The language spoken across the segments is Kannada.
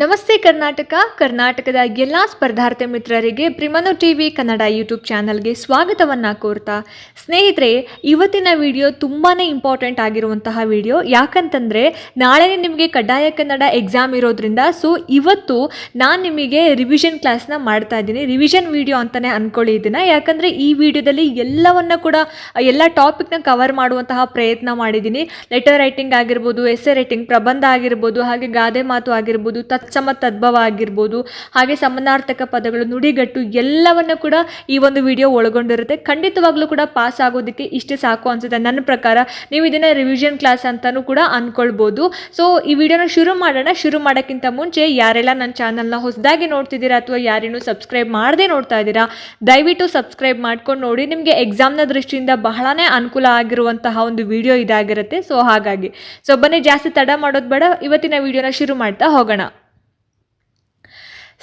ನಮಸ್ತೆ ಕರ್ನಾಟಕ, ಕರ್ನಾಟಕದ ಎಲ್ಲ ಸ್ಪರ್ಧಾರ್ಥಿ ಮಿತ್ರರಿಗೆ ಪ್ರಿಮನು ಟಿವಿ ಕನ್ನಡ ಯೂಟ್ಯೂಬ್ ಚಾನಲ್ಗೆ ಸ್ವಾಗತವನ್ನು ಕೋರ್ತಾ. ಸ್ನೇಹಿತರೆ, ಇವತ್ತಿನ ವಿಡಿಯೋ ತುಂಬಾ ಇಂಪಾರ್ಟೆಂಟ್ ಆಗಿರುವಂತಹ ವಿಡಿಯೋ. ಯಾಕಂತಂದರೆ, ನಾಳೆನೇ ನಿಮಗೆ ಕಡ್ಡಾಯ ಕನ್ನಡ ಎಕ್ಸಾಮ್ ಇರೋದ್ರಿಂದ, ಸೊ ಇವತ್ತು ನಾನು ನಿಮಗೆ ರಿವಿಷನ್ ಕ್ಲಾಸ್ನ ಮಾಡ್ತಾ ಇದ್ದೀನಿ. ರಿವಿಷನ್ ವಿಡಿಯೋ ಅಂತಲೇ ಅಂದ್ಕೊಳ್ಳಿ ಇದನ್ನು. ಯಾಕಂದರೆ, ಈ ವಿಡಿಯೋದಲ್ಲಿ ಎಲ್ಲವನ್ನ ಕೂಡ, ಎಲ್ಲ ಟಾಪಿಕ್ನ ಕವರ್ ಮಾಡುವಂತಹ ಪ್ರಯತ್ನ ಮಾಡಿದ್ದೀನಿ. ಲೆಟರ್ ರೈಟಿಂಗ್ ಆಗಿರ್ಬೋದು, ಎಸ್ಸೆ ರೈಟಿಂಗ್, ಪ್ರಬಂಧ ಆಗಿರ್ಬೋದು, ಹಾಗೆ ಗಾದೆ ಮಾತು ಆಗಿರ್ಬೋದು ತತ್ಸಮ ತದ್ಭವ ಆಗಿರ್ಬೋದು ಹಾಗೆ ಸಮನಾರ್ಥಕ ಪದಗಳು, ನುಡಿಗಟ್ಟು ಎಲ್ಲವನ್ನು ಕೂಡ ಈ ಒಂದು ವಿಡಿಯೋ ಒಳಗೊಂಡಿರುತ್ತೆ. ಖಂಡಿತವಾಗ್ಲೂ ಕೂಡ ಪಾಸ್ ಆಗೋದಕ್ಕೆ ಇಷ್ಟೇ ಸಾಕು ಅನ್ಸುತ್ತೆ ನನ್ನ ಪ್ರಕಾರ. ನೀವು ಇದನ್ನ ರಿವಿಷನ್ ಕ್ಲಾಸ್ ಅಂತಾನೂ ಕೂಡ ಅನ್ಕೊಳ್ಬಹುದು ಸೊ ಈ ವಿಡಿಯೋನ ಶುರು ಮಾಡೋಣ. ಶುರು ಮಾಡೋಕ್ಕಿಂತ ಮುಂಚೆ ಯಾರೆಲ್ಲ ನನ್ನ ಚಾನಲ್ನ ಹೊಸದಾಗಿ ನೋಡ್ತಿದ್ದೀರಾ ಅಥವಾ ಯಾರೇನು ಸಬ್ಸ್ಕ್ರೈಬ್ ಮಾಡದೆ ನೋಡ್ತಾ ಇದ್ದೀರಾ, ದಯವಿಟ್ಟು ಸಬ್ಸ್ಕ್ರೈಬ್ ಮಾಡ್ಕೊಂಡು ನೋಡಿ. ನಿಮಗೆ ಎಕ್ಸಾಮ್ನ ದೃಷ್ಟಿಯಿಂದ ಬಹಳನೇ ಅನುಕೂಲ ಆಗಿರುವಂತಹ ಒಂದು ವಿಡಿಯೋ ಇದಾಗಿರುತ್ತೆ. ಸೊ ಹಾಗಾಗಿ. ಸೊ ಬನ್ನಿ, ಜಾಸ್ತಿ ತಡ ಮಾಡೋದು ಬೇಡ. ಇವತ್ತಿನ ವಿಡಿಯೋನ ಶುರು ಮಾಡ್ತಾ ಹೋಗೋಣ.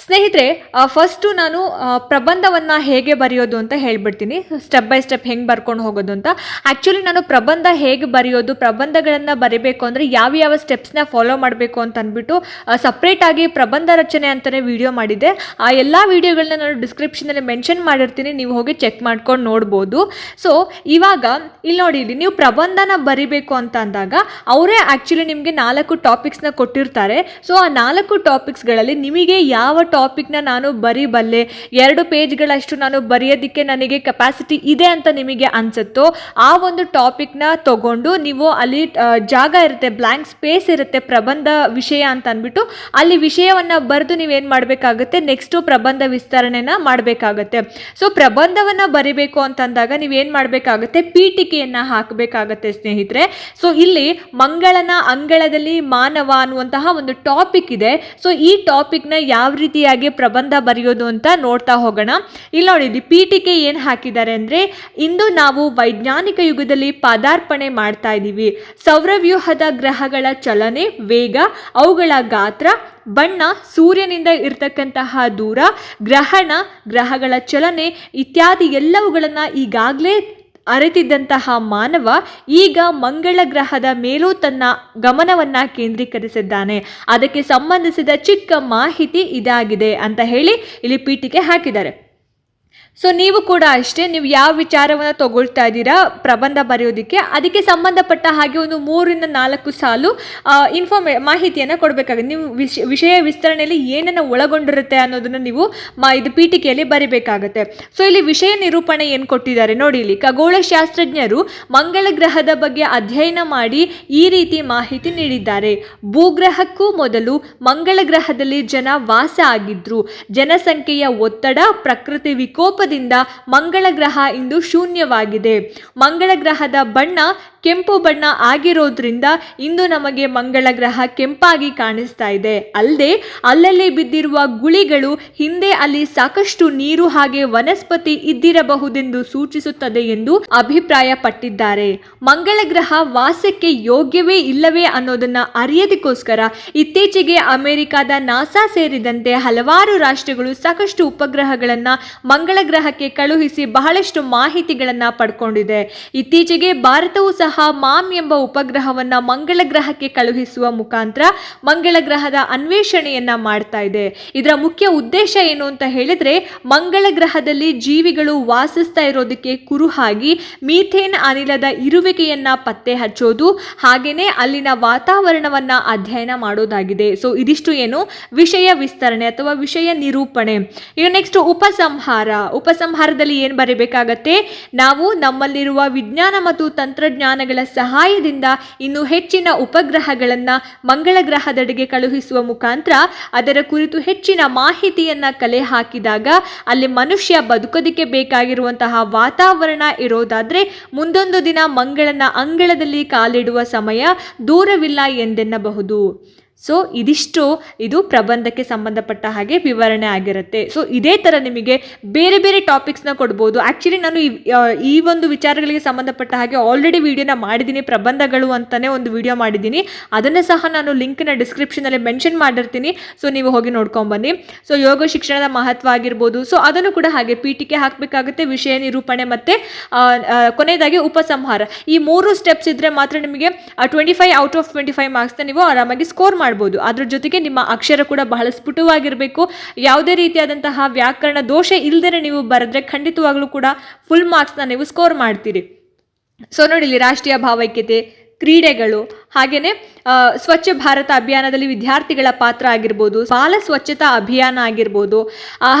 ಸ್ನೇಹಿತರೆ ಫಸ್ಟು ನಾನು ಪ್ರಬಂಧವನ್ನು ಹೇಗೆ ಬರೆಯೋದು ಅಂತ ಹೇಳ್ಬಿಡ್ತೀನಿ. ಸ್ಟೆಪ್ ಬೈ ಸ್ಟೆಪ್ ಹೆಂಗೆ ಬರ್ಕೊಂಡು ಹೋಗೋದು ಅಂತ. ಆ್ಯಕ್ಚುಲಿ ನಾನು ಪ್ರಬಂಧ ಹೇಗೆ ಬರೆಯೋದು, ಪ್ರಬಂಧಗಳನ್ನು ಬರಿಬೇಕು ಅಂದರೆ ಯಾವ ಯಾವ ಸ್ಟೆಪ್ಸ್ನ ಫಾಲೋ ಮಾಡಬೇಕು ಅಂತ ಅಂದ್ಬಿಟ್ಟು ಸಪ್ರೇಟಾಗಿ ಪ್ರಬಂಧ ರಚನೆ ಅಂತಲೇ ವಿಡಿಯೋ ಮಾಡಿದ್ದೆ. ಆ, ಎಲ್ಲ ವಿಡಿಯೋಗಳನ್ನ ನಾನು ಡಿಸ್ಕ್ರಿಪ್ಷನಲ್ಲಿ ಮೆನ್ಷನ್ ಮಾಡಿರ್ತೀನಿ. ನೀವು ಹೋಗಿ ಚೆಕ್ ಮಾಡ್ಕೊಂಡು ನೋಡ್ಬೋದು. ಸೊ ಇವಾಗ ಇಲ್ಲಿ ನೋಡಿ, ಇಲ್ಲಿ ನೀವು ಪ್ರಬಂಧನ ಬರಿಬೇಕು ಅಂತ ಅಂದಾಗ, ಅವರೇ ಆ್ಯಕ್ಚುಲಿ ನಿಮಗೆ ನಾಲ್ಕು ಟಾಪಿಕ್ಸ್ನ ಕೊಟ್ಟಿರ್ತಾರೆ. ಸೊ ಆ ನಾಲ್ಕು ಟಾಪಿಕ್ಸ್ಗಳಲ್ಲಿ ನಿಮಗೆ ಯಾವ ಟಾಪಿಕ್ನ ನಾನು ಬರಿಬಲ್ಲೆ. ಎರಡು ಪೇಜ್ಗಳಷ್ಟು ನಾನು ಬರೆಯೋದಕ್ಕೆ ನನಗೆ ಕೆಪಾಸಿಟಿ ಇದೆ ಅಂತ ನಿಮಗೆ ಅನಿಸುತ್ತೋ, ಆ ಒಂದು ಟಾಪಿಕ್ನ ತಗೊಂಡು ನೀವು ಅಲ್ಲಿ ಜಾಗ ಇರುತ್ತೆ ಬ್ಲ್ಯಾಂಕ್ ಸ್ಪೇಸ್ ಇರುತ್ತೆ ಪ್ರಬಂಧ ವಿಷಯ ಅಂತ ಅಂದ್ಬಿಟ್ಟು, ಅಲ್ಲಿ ವಿಷಯವನ್ನು ಬರೆದು ನೀವೇನು ಮಾಡಬೇಕಾಗುತ್ತೆ ನೆಕ್ಸ್ಟು ಪ್ರಬಂಧ ವಿಸ್ತರಣೆನ ಮಾಡಬೇಕಾಗತ್ತೆ. ಸೊ ಪ್ರಬಂಧವನ್ನು ಬರಿಬೇಕು ಅಂತಂದಾಗ ನೀವೇನು ಮಾಡಬೇಕಾಗುತ್ತೆ, ಪೀಠಿಕೆಯನ್ನು ಹಾಕಬೇಕಾಗತ್ತೆ ಸ್ನೇಹಿತರೆ. ಸೊ ಇಲ್ಲಿ ಮಂಗಳನ ಅಂಗಳದಲ್ಲಿ ಮಾನವ ಅನ್ನುವಂತಹ ಒಂದು ಟಾಪಿಕ್ ಇದೆ. ಸೊ ಈ ಟಾಪಿಕ್ನ ಯಾವ ರೀತಿಯಾಗಿ ಪ್ರಬಂಧ ಬರೆಯೋದು ಅಂತ ನೋಡ್ತಾ ಹೋಗೋಣ. ಇಲ್ಲಿ ನೋಡಿ ಇಲ್ಲಿ ಪೀಠಿಕೆ ಏನು ಹಾಕಿದ್ದಾರೆ ಅಂದರೆ, ಇಂದು ನಾವು ವೈಜ್ಞಾನಿಕ ಯುಗದಲ್ಲಿ ಪಾದಾರ್ಪಣೆ ಮಾಡ್ತಾ ಇದ್ದೀವಿ ಸೌರವ್ಯೂಹದ ಗ್ರಹಗಳ ಚಲನೆ, ವೇಗ, ಅವುಗಳ ಗಾತ್ರ, ಬಣ್ಣ, ಸೂರ್ಯನಿಂದ ಇರತಕ್ಕಂತಹ ದೂರ, ಗ್ರಹಣ, ಗ್ರಹಗಳ ಚಲನೆ ಇತ್ಯಾದಿ ಎಲ್ಲವುಗಳನ್ನು ಈಗಾಗಲೇ ಅರಿತಿದ್ದಂತಹ ಮಾನವ ಈಗ ಮಂಗಳ ಗ್ರಹದ ಮೇಲೂ ತನ್ನ ಗಮನವನ್ನ ಕೇಂದ್ರೀಕರಿಸಿದ್ದಾನೆ. ಅದಕ್ಕೆ ಸಂಬಂಧಿಸಿದ ಚಿಕ್ಕ ಮಾಹಿತಿ ಇದಾಗಿದೆ ಅಂತ ಹೇಳಿ ಇಲ್ಲಿ ಪೀಠಿಕೆ ಹಾಕಿದ್ದಾರೆ. ಸೊ ನೀವು ಕೂಡ ಅಷ್ಟೇ, ನೀವು ಯಾವ ವಿಚಾರವನ್ನು ತಗೊಳ್ತಾ ಇದ್ದೀರಾ, ಪ್ರಬಂಧ ಬರೆಯೋದಕ್ಕೆ, ಅದಕ್ಕೆ ಸಂಬಂಧಪಟ್ಟ ಹಾಗೆ ಒಂದು ಮೂರಿಂದ ನಾಲ್ಕು ಸಾಲು ಇನ್ಫಾರ್ಮೇ ಮಾಹಿತಿಯನ್ನು ಕೊಡಬೇಕಾಗುತ್ತೆ. ನೀವು ವಿಷ, ವಿಷಯ ವಿಸ್ತರಣೆಯಲ್ಲಿ ಏನನ್ನು ಒಳಗೊಂಡಿರುತ್ತೆ ಅನ್ನೋದನ್ನು ನೀವು ಮಾ, ಇದು ಪೀಠಿಕೆಯಲ್ಲಿ ಬರಿಬೇಕಾಗತ್ತೆ. ಸೊ ಇಲ್ಲಿ ವಿಷಯ ನಿರೂಪಣೆ ಏನು ಕೊಟ್ಟಿದ್ದಾರೆ ನೋಡಿ ಇಲ್ಲಿ. ಖಗೋಳಶಾಸ್ತ್ರಜ್ಞರು ಮಂಗಳ ಗ್ರಹದ ಬಗ್ಗೆ ಅಧ್ಯಯನ ಮಾಡಿ ಈ ರೀತಿ ಮಾಹಿತಿ ನೀಡಿದ್ದಾರೆ. ಭೂಗ್ರಹಕ್ಕೂ ಮೊದಲು ಮಂಗಳ ಗ್ರಹದಲ್ಲಿ ಜನ ವಾಸ ಆಗಿದ್ರು. ಜನಸಂಖ್ಯೆಯ ಒತ್ತಡ, ಪ್ರಕೃತಿ ವಿಕೋಪದಿಂದ ಮಂಗಳ ಗ್ರಹ ಇಂದು ಶೂನ್ಯವಾಗಿದೆ. ಮಂಗಳ ಗ್ರಹದ ಬಣ್ಣ ಕೆಂಪು ಬಣ್ಣ ಆಗಿರೋದ್ರಿಂದ ಇಂದು ನಮಗೆ ಮಂಗಳ ಗ್ರಹ ಕೆಂಪಾಗಿ ಕಾಣಿಸ್ತಾ ಇದೆ. ಅಲ್ಲದೆ ಅಲ್ಲಲ್ಲಿ ಬಿದ್ದಿರುವ ಗುಳಿಗಳು ಹಿಂದೆ ಅಲ್ಲಿ ಸಾಕಷ್ಟು ನೀರು ಹಾಗೆ ವನಸ್ಪತಿ ಇದ್ದಿರಬಹುದೆಂದು ಸೂಚಿಸುತ್ತದೆ ಎಂದು ಅಭಿಪ್ರಾಯ ಪಟ್ಟಿದ್ದಾರೆ ಮಂಗಳ ಗ್ರಹ ವಾಸಕ್ಕೆ ಯೋಗ್ಯವೇ ಇಲ್ಲವೇ ಅನ್ನೋದನ್ನ ಅರಿಯೋದಕ್ಕೋಸ್ಕರ ಇತ್ತೀಚೆಗೆ ಅಮೆರಿಕದ ನಾಸಾ ಸೇರಿದಂತೆ ಹಲವಾರು ರಾಷ್ಟ್ರಗಳು ಸಾಕಷ್ಟು ಉಪಗ್ರಹಗಳನ್ನ ಮಂಗಳ ಗ್ರಹಕ್ಕೆ ಕಳುಹಿಸಿ ಬಹಳಷ್ಟು ಮಾಹಿತಿಗಳನ್ನ ಪಡ್ಕೊಂಡಿದೆ. ಇತ್ತೀಚೆಗೆ ಭಾರತವು ಸಹ ಮಾಮ್ ಎಂಬ ಉಪಗ್ರಹವನ್ನ ಮಂಗಳ ಗ್ರಹಕ್ಕೆ ಕಳುಹಿಸುವ ಮುಖಾಂತರ ಮಂಗಳ ಗ್ರಹದ ಅನ್ವೇಷಣೆಯನ್ನ ಮಾಡ್ತಾ ಇದೆ. ಇದರ ಮುಖ್ಯ ಉದ್ದೇಶ ಏನು ಅಂತ ಹೇಳಿದ್ರೆ ಮಂಗಳ ಗ್ರಹದಲ್ಲಿ ಜೀವಿಗಳು ವಾಸಿಸ್ತಾ ಇರೋದಕ್ಕೆ ಕುರುಹಾಗಿ ಮೀಥೇನ್ ಅನಿಲದ ಇರುವಿಕೆಯನ್ನ ಪತ್ತೆ ಹಚ್ಚೋದು, ಹಾಗೇನೆ ಅಲ್ಲಿನ ವಾತಾವರಣವನ್ನ ಅಧ್ಯಯನ ಮಾಡೋದಾಗಿದೆ. ಸೊ ಇದಿಷ್ಟು ಏನು ವಿಷಯ ವಿಸ್ತರಣೆ ಅಥವಾ ವಿಷಯ ನಿರೂಪಣೆ. ಇನ್ನು ನೆಕ್ಸ್ಟ್ ಉಪಸಂಹಾರ. ಉಪಸಂಹಾರದಲ್ಲಿ ಏನು ಬರೀಬೇಕಾಗತ್ತೆ? ನಾವು ನಮ್ಮಲ್ಲಿರುವ ವಿಜ್ಞಾನ ಮತ್ತು ತಂತ್ರಜ್ಞಾನಗಳ ಸಹಾಯದಿಂದ ಇನ್ನು ಹೆಚ್ಚಿನ ಉಪಗ್ರಹಗಳನ್ನು ಮಂಗಳ ಗ್ರಹದೆಡೆಗೆ ಕಳುಹಿಸುವ ಮುಖಾಂತರ ಅದರ ಕುರಿತು ಹೆಚ್ಚಿನ ಮಾಹಿತಿಯನ್ನು ಕಲೆ ಹಾಕಿದಾಗ ಅಲ್ಲಿ ಮನುಷ್ಯ ಬದುಕೋದಕ್ಕೆ ಬೇಕಾಗಿರುವಂತಹ ವಾತಾವರಣ ಇರೋದಾದರೆ ಮುಂದೊಂದು ದಿನ ಮಂಗಳನ ಅಂಗಳದಲ್ಲಿ ಕಾಲಿಡುವ ಸಮಯ ದೂರವಿಲ್ಲ ಎಂದೆನ್ನಬಹುದು. ಸೊ ಇದಿಷ್ಟು ಇದು ಪ್ರಬಂಧಕ್ಕೆ ಸಂಬಂಧಪಟ್ಟ ಹಾಗೆ ವಿವರಣೆ ಆಗಿರುತ್ತೆ. ಸೊ ಇದೇ ಥರ ನಿಮಗೆ ಬೇರೆ ಬೇರೆ ಟಾಪಿಕ್ಸ್ನ ಕೊಡ್ಬೋದು. ಆ್ಯಕ್ಚುಲಿ ನಾನು ಈ ಒಂದು ವಿಚಾರಗಳಿಗೆ ಸಂಬಂಧಪಟ್ಟ ಹಾಗೆ ಆಲ್ರೆಡಿ ವಿಡಿಯೋನ ಮಾಡಿದ್ದೀನಿ, ಪ್ರಬಂಧಗಳು ಅಂತಲೇ ಒಂದು ವಿಡಿಯೋ ಮಾಡಿದ್ದೀನಿ. ಅದನ್ನು ಸಹ ನಾನು ಲಿಂಕ್ನ ಡಿಸ್ಕ್ರಿಪ್ಷನಲ್ಲಿ ಮೆನ್ಷನ್ ಮಾಡಿರ್ತೀನಿ. ಸೊ ನೀವು ಹೋಗಿ ನೋಡ್ಕೊಂಬನ್ನಿ ಸೊ ಯೋಗ ಶಿಕ್ಷಣದ ಮಹತ್ವ ಆಗಿರ್ಬೋದು. ಸೊ ಅದನ್ನು ಕೂಡ ಹಾಗೆ ಪೀಠಿಕೆ ಹಾಕಬೇಕಾಗುತ್ತೆ. ವಿಷಯ ನಿರೂಪಣೆ ಮತ್ತು ಕೊನೆಯದಾಗಿ ಉಪಸಂಹಾರ. ಈ ಮೂರು ಸ್ಟೆಪ್ಸ್ ಇದ್ದರೆ ಮಾತ್ರ ನಿಮಗೆ twenty five out of twenty five ಮಾರ್ಕ್ಸ್ನ ನೀವು ಆರಾಮಾಗಿ ಸ್ಕೋರ್ ಮಾಡ್ಬೋದು. ಅದ್ರ ಜೊತೆಗೆ ನಿಮ್ಮ ಅಕ್ಷರ ಕೂಡ ಬಹಳ ಸ್ಫುಟವಾಗಿರಬೇಕು. ಯಾವುದೇ ರೀತಿಯಾದಂತಹ ವ್ಯಾಕರಣ ದೋಷ ಇಲ್ಲದೇ ನೀವು ಬರೆದ್ರೆ ಖಂಡಿತವಾಗ್ಲೂ ಕೂಡ ಫುಲ್ ಮಾರ್ಕ್ಸ್ನ ನೀವು ಸ್ಕೋರ್ ಮಾಡ್ತೀರಿ. ಸೊ ನೋಡಿ ರಾಷ್ಟ್ರೀಯ ಭಾವೈಕ್ಯತೆ, ಕ್ರೀಡೆಗಳು ಹಾಗೆಯೇ ಸ್ವಚ್ಛ ಭಾರತ ಅಭಿಯಾನದಲ್ಲಿ ವಿದ್ಯಾರ್ಥಿಗಳ ಪಾತ್ರ ಆಗಿರ್ಬೋದು, ಬಾಲ ಸ್ವಚ್ಛತಾ ಅಭಿಯಾನ ಆಗಿರ್ಬೋದು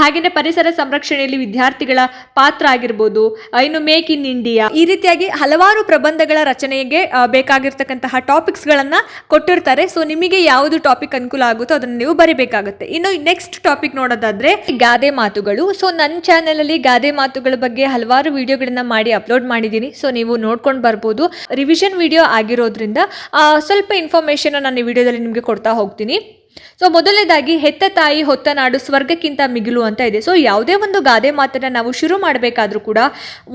ಹಾಗೆಯೇ ಪರಿಸರ ಸಂರಕ್ಷಣೆಯಲ್ಲಿ ವಿದ್ಯಾರ್ಥಿಗಳ ಪಾತ್ರ ಆಗಿರ್ಬೋದು ಇನ್ನು ಮೇಕ್ ಇನ್ ಇಂಡಿಯಾ. ಈ ರೀತಿಯಾಗಿ ಹಲವಾರು ಪ್ರಬಂಧಗಳ ರಚನೆಗೆ ಬೇಕಾಗಿರ್ತಕ್ಕಂತಹ ಟಾಪಿಕ್ಸ್ಗಳನ್ನು ಕೊಟ್ಟಿರ್ತಾರೆ. ಸೊ ನಿಮಗೆ ಯಾವುದು ಟಾಪಿಕ್ ಅನುಕೂಲ ಆಗುತ್ತೋ ಅದನ್ನು ನೀವು ಬರಿಬೇಕಾಗುತ್ತೆ. ಇನ್ನು ನೆಕ್ಸ್ಟ್ ಟಾಪಿಕ್ ನೋಡೋದಾದ್ರೆ, ಗಾದೆ ಮಾತುಗಳು. ಸೊ ನನ್ನ ಚಾನಲಲ್ಲಿ ಗಾದೆ ಮಾತುಗಳ ಬಗ್ಗೆ ಹಲವಾರು ವಿಡಿಯೋಗಳನ್ನ ಮಾಡಿ ಅಪ್ಲೋಡ್ ಮಾಡಿದ್ದೀನಿ ಸೊ ನೀವು ನೋಡ್ಕೊಂಡು ಬರ್ಬೋದು. ರಿವಿಷನ್ ವಿಡಿಯೋ ಆಗಿರೋದ್ರಿಂದ ಸ್ವಲ್ಪ ಇನ್ಫಾರ್ಮೇಷನ್ ನಾನು ಈ ವಿಡಿಯೋದಲ್ಲಿ ನಿಮಗೆ ಕೊಡ್ತಾ ಹೋಗ್ತೀನಿ. ಸೊ ಮೊದಲನೇದಾಗಿ, ಹೆತ್ತ ತಾಯಿ, ಹೊತ್ತ ನಾಡು, ಸ್ವರ್ಗಕ್ಕಿಂತ ಮಿಗಿಲು ಅಂತ ಇದೆ. ಸೊ ಯಾವುದೇ ಒಂದು ಗಾದೆ ಮಾತನ್ನ ನಾವು ಶುರು ಮಾಡಬೇಕಾದ್ರೂ ಕೂಡ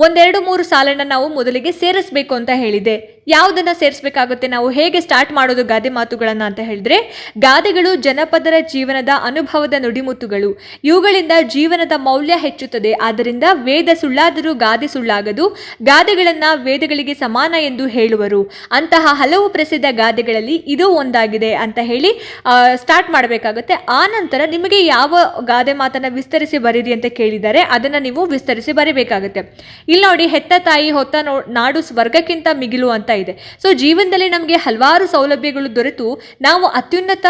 ಒಂದೆರಡು ಮೂರು ಸಾಲನ್ನ ನಾವು ಮೊದಲಿಗೆ ಸೇರಿಸ್ಬೇಕು ಅಂತ ಹೇಳಿದೆ. ಯಾವುದನ್ನ ಸೇರಿಸಬೇಕಾಗುತ್ತೆ? ನಾವು ಹೇಗೆ ಸ್ಟಾರ್ಟ್ ಮಾಡೋದು ಗಾದೆ ಮಾತುಗಳನ್ನು ಅಂತ ಹೇಳಿದ್ರೆ, ಗಾದೆಗಳು ಜನಪದರ ಜೀವನದ ಅನುಭವದ ನುಡಿಮುತ್ತುಗಳು. ಇವುಗಳಿಂದ ಜೀವನದ ಮೌಲ್ಯ ಹೆಚ್ಚುತ್ತದೆ. ಆದ್ದರಿಂದ ವೇದ ಸುಳ್ಳಾದರೂ ಗಾದೆ ಸುಳ್ಳಾಗದು. ಗಾದೆಗಳನ್ನ ವೇದಗಳಿಗೆ ಸಮಾನ ಎಂದು ಹೇಳುವರು. ಅಂತಹ ಹಲವು ಪ್ರಸಿದ್ಧ ಗಾದೆಗಳಲ್ಲಿ ಇದು ಒಂದಾಗಿದೆ ಅಂತ ಹೇಳಿ ಸ್ಟಾರ್ಟ್ ಮಾಡಬೇಕಾಗುತ್ತೆ. ಆ ನಂತರ ನಿಮಗೆ ಯಾವ ಗಾದೆ ಮಾತನ್ನ ವಿಸ್ತರಿಸಿ ಬರೀರಿ ಅಂತ ಕೇಳಿದ್ದಾರೆ ಅದನ್ನ ನೀವು ವಿಸ್ತರಿಸಿ ಬರೀಬೇಕಾಗುತ್ತೆ. ಇಲ್ಲಿ ನೋಡಿ ಹೆತ್ತ ತಾಯಿ ಹೊತ್ತ ನಾಡು ಸ್ವರ್ಗಕ್ಕಿಂತ ಮಿಗಿಲು ಅಂತ ಇದೆ. ಸೊ ಜೀವನದಲ್ಲಿ ನಮಗೆ ಹಲವಾರು ಸೌಲಭ್ಯಗಳು ದೊರೆತು ನಾವು ಅತ್ಯುನ್ನತ